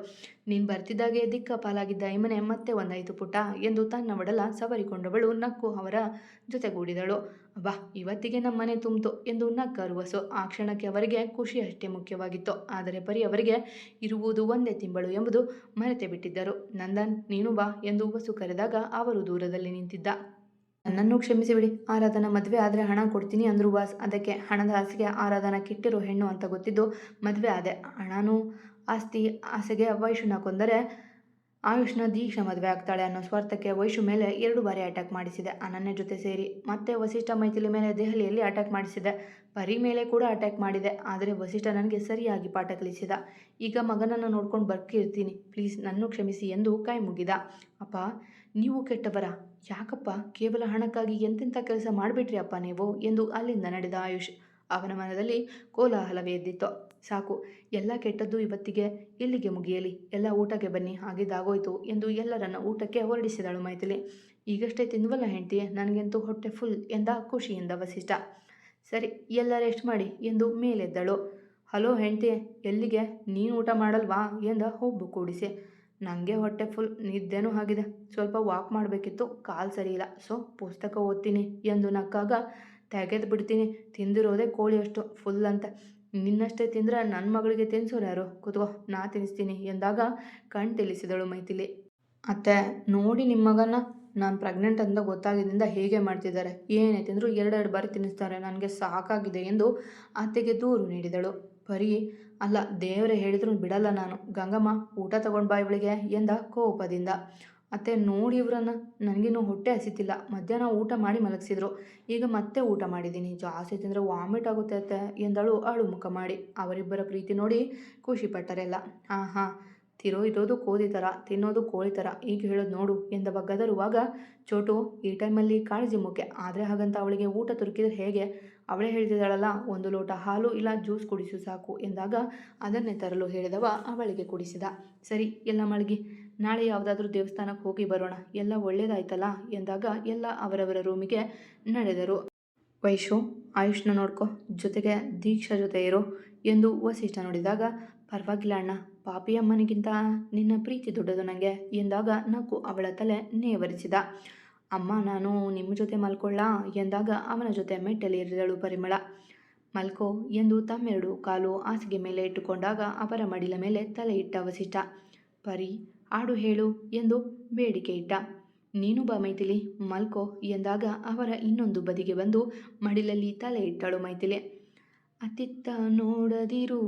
ನೀನು ಬರ್ತಿದ್ದಾಗೆ ದಿಕ್ಕ ಪಾಲಾಗಿದ್ದ ಈ ಮನೆ ಮತ್ತೆ ಒಂದಾಯಿತು ಪುಟ ಎಂದು ತನ್ನ ಒಡಲ ಸವರಿಕೊಂಡವಳು ನಕ್ಕು ಅವರ ಜೊತೆಗೂಡಿದಳು. ಅಬ್ಬಾ ಇವತ್ತಿಗೆ ನಮ್ಮ ಮನೆ ತುಂಬಿತು ಎಂದು ನಕ್ಕರುವಸು ಆ ಕ್ಷಣಕ್ಕೆ ಅವರಿಗೆ ಖುಷಿ ಅಷ್ಟೇ ಮುಖ್ಯವಾಗಿತ್ತು. ಆದರೆ ಪರಿ ಅವರಿಗೆ ಇರುವುದು ಒಂದೇ ತಿಂಬಳು ಎಂಬುದು ಮರೆತೆ ಬಿಟ್ಟಿದ್ದರು. ನಂದನ್, ನೀನು ಬಾ ಎಂದು ವಸು ಕರೆದಾಗ ಅವರು ದೂರದಲ್ಲಿ ನಿಂತಿದ್ದ. ನನ್ನನ್ನು ಕ್ಷಮಿಸಿಬಿಡಿ, ಆರಾಧನಾ ಮದುವೆ ಆದರೆ ಹಣ ಕೊಡ್ತೀನಿ ಅಂದರು ವಾಸ್. ಅದಕ್ಕೆ, ಹಣದ ಆಸೆಗೆ ಆರಾಧನಾ ಕಿಟ್ಟಿರೋ ಹೆಣ್ಣು ಅಂತ ಗೊತ್ತಿದ್ದು ಮದುವೆ ಆದೆ. ಹಣನೂ ಆಸ್ತಿ, ಆಸೆಗೆ ವೈಶುನ ಕೊಂದರೆ ಆಯುಷ್ನ ದೀಕ್ಷ ಮದುವೆ ಆಗ್ತಾಳೆ ಅನ್ನೋ ಸ್ವಾರ್ಥಕ್ಕೆ ವೈಶು ಮೇಲೆ ಎರಡು ಬಾರಿ ಅಟ್ಯಾಕ್ ಮಾಡಿಸಿದೆ. ಅನನ್ಯ ಜೊತೆ ಸೇರಿ ಮತ್ತೆ ವಸಿಷ್ಠ ಮೈಥಿಲಿ ಮೇಲೆ ದೆಹಲಿಯಲ್ಲಿ ಅಟ್ಯಾಕ್ ಮಾಡಿಸಿದೆ. ಪರಿ ಮೇಲೆ ಕೂಡ ಅಟ್ಯಾಕ್ ಮಾಡಿದೆ. ಆದರೆ ವಸಿಷ್ಠ ನನಗೆ ಸರಿಯಾಗಿ ಪಾಠ ಕಲಿಸಿದ. ಈಗ ಮಗನನ್ನು ನೋಡ್ಕೊಂಡು ಬರ್ಕಿರ್ತೀನಿ. ಪ್ಲೀಸ್ ನನ್ನನ್ನು ಕ್ಷಮಿಸಿ ಎಂದು ಕೈ ಮುಗಿದ. ಅಪ್ಪ, ನೀವು ಕೆಟ್ಟವರ? ಯಾಕಪ್ಪ? ಕೇವಲ ಹಣಕ್ಕಾಗಿ ಎಂತೆಂಥ ಕೆಲಸ ಮಾಡಿಬಿಟ್ರಿ ಅಪ್ಪ ನೀವು? ಎಂದು ಅಲ್ಲಿಂದ ನಡೆದ ಆಯುಷ್. ಅವನ ಮನದಲ್ಲಿ ಕೋಲಾಹಲವೇ ಎದ್ದಿತ್ತು. ಸಾಕು. ಎಲ್ಲ ಕೆಟ್ಟದ್ದು ಇವತ್ತಿಗೆ ಇಲ್ಲಿಗೆ ಮುಗಿಯಲಿ. ಎಲ್ಲ ಊಟಕ್ಕೆ ಬನ್ನಿ. ಆಗಿದ್ದಾಗೋಯ್ತು ಎಂದು ಎಲ್ಲರನ್ನ ಊಟಕ್ಕೆ ಹೊರಡಿಸಿದಳು ಮೈಥಿಲಿ. ಈಗಷ್ಟೇ ತಿನ್ವಲ್ಲ ಹೆಂಡತಿ? ನನಗಂತೂ ಹೊಟ್ಟೆ ಫುಲ್ ಎಂದ ಖುಷಿಯಿಂದ ವಸಿಷ್ಠ. ಸರಿ ಎಲ್ಲ ರೆಸ್ಟ್ ಮಾಡಿ ಎಂದು ಮೇಲೆದ್ದಳು. ಹಲೋ ಹೆಂಡತಿ, ಎಲ್ಲಿಗೆ? ನೀನು ಊಟ ಮಾಡಲ್ವಾ? ಎಂದ ಹುಬ್ಬು ಕೂಡಿಸಿ. ನನಗೆ ಹೊಟ್ಟೆ ಫುಲ್ ನಿದ್ದೆನೂ ಆಗಿದೆ. ಸ್ವಲ್ಪ ವಾಕ್ ಮಾಡಬೇಕಿತ್ತು. ಕಾಲು ಸರಿಯಿಲ್ಲ ಸೊ, ಪುಸ್ತಕ ಓದ್ತೀನಿ ಎಂದು ನಕ್ಕಾಗ ತೆಗೆದು ಬಿಡ್ತೀನಿ ತಿಂದಿರೋದೇ ಕೋಳಿಯಷ್ಟು ಫುಲ್ ಅಂತ. ನಿನ್ನಷ್ಟೇ ತಿಂದರೆ ನನ್ನ ಮಗಳಿಗೆ ತಿನ್ಸೋರು ಯಾರು? ಕೂತ್ಕೋ, ನಾ ತಿನ್ನಿಸ್ತೀನಿ ಎಂದಾಗ ಕಣ್ ತಿಳಿಸಿದಳು ಮೈಥಿಲಿ. ಅತ್ತೆ, ನೋಡಿ ನಿಮ್ಮ ಮಗನ ನಾನು ಪ್ರೆಗ್ನೆಂಟ್ ಅಂತ ಗೊತ್ತಾಗಿದ್ದರಿಂದ ಹೇಗೆ ಮಾಡ್ತಿದ್ದಾರೆ. ಏನೇ ತಿಂದರೂ ಎರಡೆರಡು ಬಾರಿ ತಿನ್ನಿಸ್ತಾರೆ ನನಗೆ ಸಾಕಾಗಿದೆ ಎಂದು ಅತ್ತೆಗೆ ದೂರು ನೀಡಿದಳು. ಪರಿ, ಅಲ್ಲ, ದೇವರೇ ಹೇಳಿದ್ರು ಬಿಡಲ್ಲ ನಾನು. ಗಂಗಮ್ಮ, ಊಟ ತಗೊಂಡು ಬಾ ಇವಳಿಗೆ ಎಂದ ಕೋಪದಿಂದ. ಅತ್ತೆ ನೋಡಿ ಇವರನ್ನು. ನನಗಿನ್ನೂ ಹೊಟ್ಟೆ ಹಸಿತಿಲ್ಲ. ಮಧ್ಯಾಹ್ನ ಊಟ ಮಾಡಿ ಮಲಗಿಸಿದ್ರು. ಈಗ ಮತ್ತೆ ಊಟ ಮಾಡಿದ್ದೀನಿ ಜಾಸ್ತಿ ತಿಂದರೆ ವಾಮಿಟ್ ಆಗುತ್ತೆ ಅತ್ತೆ ಎಂದಳು ಅಳು ಮುಖ ಮಾಡಿ. ಅವರಿಬ್ಬರ ಪ್ರೀತಿ ನೋಡಿ ಖುಷಿ ಪಟ್ಟರೆಲ್ಲ. ಹಾಂ ಹಾಂ ತಿರೋ ಇರೋದು ಕೋದಿ ಥರ ತಿನ್ನೋದು ಕೋಳಿ ಥರ ಈಗ ಹೇಳೋದು ನೋಡು ಎಂದ ಬಗ್ಗದರುವಾಗ, ಚೋಟು ಈ ಟೈಮಲ್ಲಿ ಕಾಳಜಿ ಮುಖ್ಯ. ಆದರೆ ಹಾಗಂತ ಅವಳಿಗೆ ಊಟ ತುರುಕಿದ್ರೆ ಹೇಗೆ? ಅವಳೇ ಹೇಳ್ತಿದ್ದಾಳಲ್ಲ, ಒಂದು ಲೋಟ ಹಾಲು ಇಲ್ಲ ಜ್ಯೂಸ್ ಕುಡಿಸು ಸಾಕು ಎಂದಾಗ ಅದನ್ನೇ ತರಲು ಹೇಳಿದವ ಅವಳಿಗೆ ಕುಡಿಸಿದ. ಸರಿ, ಎಲ್ಲ ಮಳಗಿ ನಾಳೆ ಯಾವುದಾದ್ರೂ ದೇವಸ್ಥಾನಕ್ಕೆ ಹೋಗಿ ಬರೋಣ, ಎಲ್ಲ ಒಳ್ಳೇದಾಯ್ತಲ್ಲ ಎಂದಾಗ ಎಲ್ಲ ಅವರವರ ರೂಮಿಗೆ ನಡೆದರು. ವೈಶು, ಆಯುಷ್ನ ನೋಡ್ಕೊ, ಜೊತೆಗೆ ದೀಕ್ಷಾ ಜೊತೆ ಇರು ಎಂದು ವಸಿಷ್ಠ ನೋಡಿದಾಗ, ಪರವಾಗಿಲ್ಲ ಅಣ್ಣ ಪಾಪಿ ಅಮ್ಮನಿಗಿಂತ ನಿನ್ನ ಪ್ರೀತಿ ದೊಡ್ಡದು ನನಗೆ ಎಂದಾಗ ನಕ್ಕು ಅವಳ ತಲೆ ನೇವರಿಸಿದ. ಅಮ್ಮ, ನಾನು ನಿಮ್ಮ ಜೊತೆ ಮಲ್ಕೊಳ್ಳ ಎಂದಾಗ ಅವನ ಜೊತೆ ಮೆಟ್ಟಲೇರಿದಳು ಪರಿಮಳ. ಮಲ್ಕೋ ಎಂದು ತಮ್ಮೆರಡು ಕಾಲು ಹಾಸಿಗೆ ಮೇಲೆ ಇಟ್ಟುಕೊಂಡಾಗ ಅವರ ಮಡಿಲ ಮೇಲೆ ತಲೆ ಇಟ್ಟ ವಸಿಷ್ಠ. ಪರಿ ಹಾಡು ಹೇಳು ಎಂದು ಬೇಡಿಕೆ ಇಟ್ಟ. ನೀನು ಬಾ ಮೈಥಿಲಿ, ಮಲ್ಕೋ ಎಂದಾಗ ಅವರ ಇನ್ನೊಂದು ಬದಿಗೆ ಬಂದು ಮಡಿಲಲ್ಲಿ ತಲೆ ಇಟ್ಟಳು ಮೈಥಿಲಿ. ಅತ್ತಿತ್ತ ನೋಡದಿರು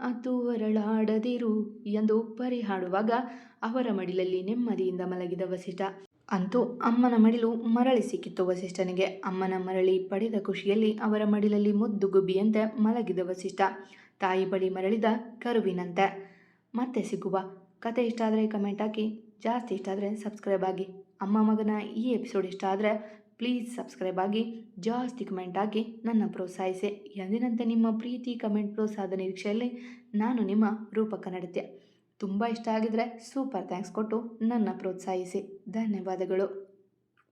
ಅದು ಅರಳಾಡದಿರು ಎಂದು ಪರಿ ಹಾಡುವಾಗ ಅವರ ಮಡಿಲಲ್ಲಿ ನೆಮ್ಮದಿಯಿಂದ ಮಲಗಿದ ವಸಿಷ್ಠ. ಅಂತೂ ಅಮ್ಮನ ಮಡಿಲು ಮರಳಿ ಸಿಕ್ಕಿತ್ತು ವಸಿಷ್ಠನಿಗೆ. ಅಮ್ಮನ ಮರಳಿ ಪಡೆದ ಖುಷಿಯಲ್ಲಿ ಅವರ ಮಡಿಲಲ್ಲಿ ಮುದ್ದು ಗುಬ್ಬಿಯಂತೆ ಮಲಗಿದ ವಸಿಷ್ಠ. ತಾಯಿ ಬಳಿ ಮರಳಿದ ಕರುವಿನಂತೆ, ಮತ್ತೆ ಸಿಗುವ ಕತೆ ಇಷ್ಟ ಆದರೆ ಕಮೆಂಟ್ ಹಾಕಿ, ಜಾಸ್ತಿ ಇಷ್ಟ ಆದರೆ ಸಬ್ಸ್ಕ್ರೈಬ್ ಆಗಿ, ಅಮ್ಮ ಮಗನ ಈ ಎಪಿಸೋಡ್ ಇಷ್ಟ ಆದರೆ ಪ್ಲೀಸ್ ಸಬ್ಸ್ಕ್ರೈಬ್ ಆಗಿ, ಜಾಸ್ತಿ ಕಮೆಂಟ್ ಹಾಕಿ ನನ್ನ ಪ್ರೋತ್ಸಾಹಿಸಿ. ಎಂದಿನಂತೆ ನಿಮ್ಮ ಪ್ರೀತಿ ಕಮೆಂಟ್ ಪ್ರೋತ್ಸಾಹದ ನಿರೀಕ್ಷೆಯಲ್ಲಿ ನಾನು ನಿಮ್ಮ ರೂಪಕ ನಡತೆ ತುಂಬ ಇಷ್ಟ ಆಗಿದರೆ ಸೂಪರ್ ಥ್ಯಾಂಕ್ಸ್ ಕೊಟ್ಟು ನನ್ನ ಪ್ರೋತ್ಸಾಹಿಸಿ. ಧನ್ಯವಾದಗಳು.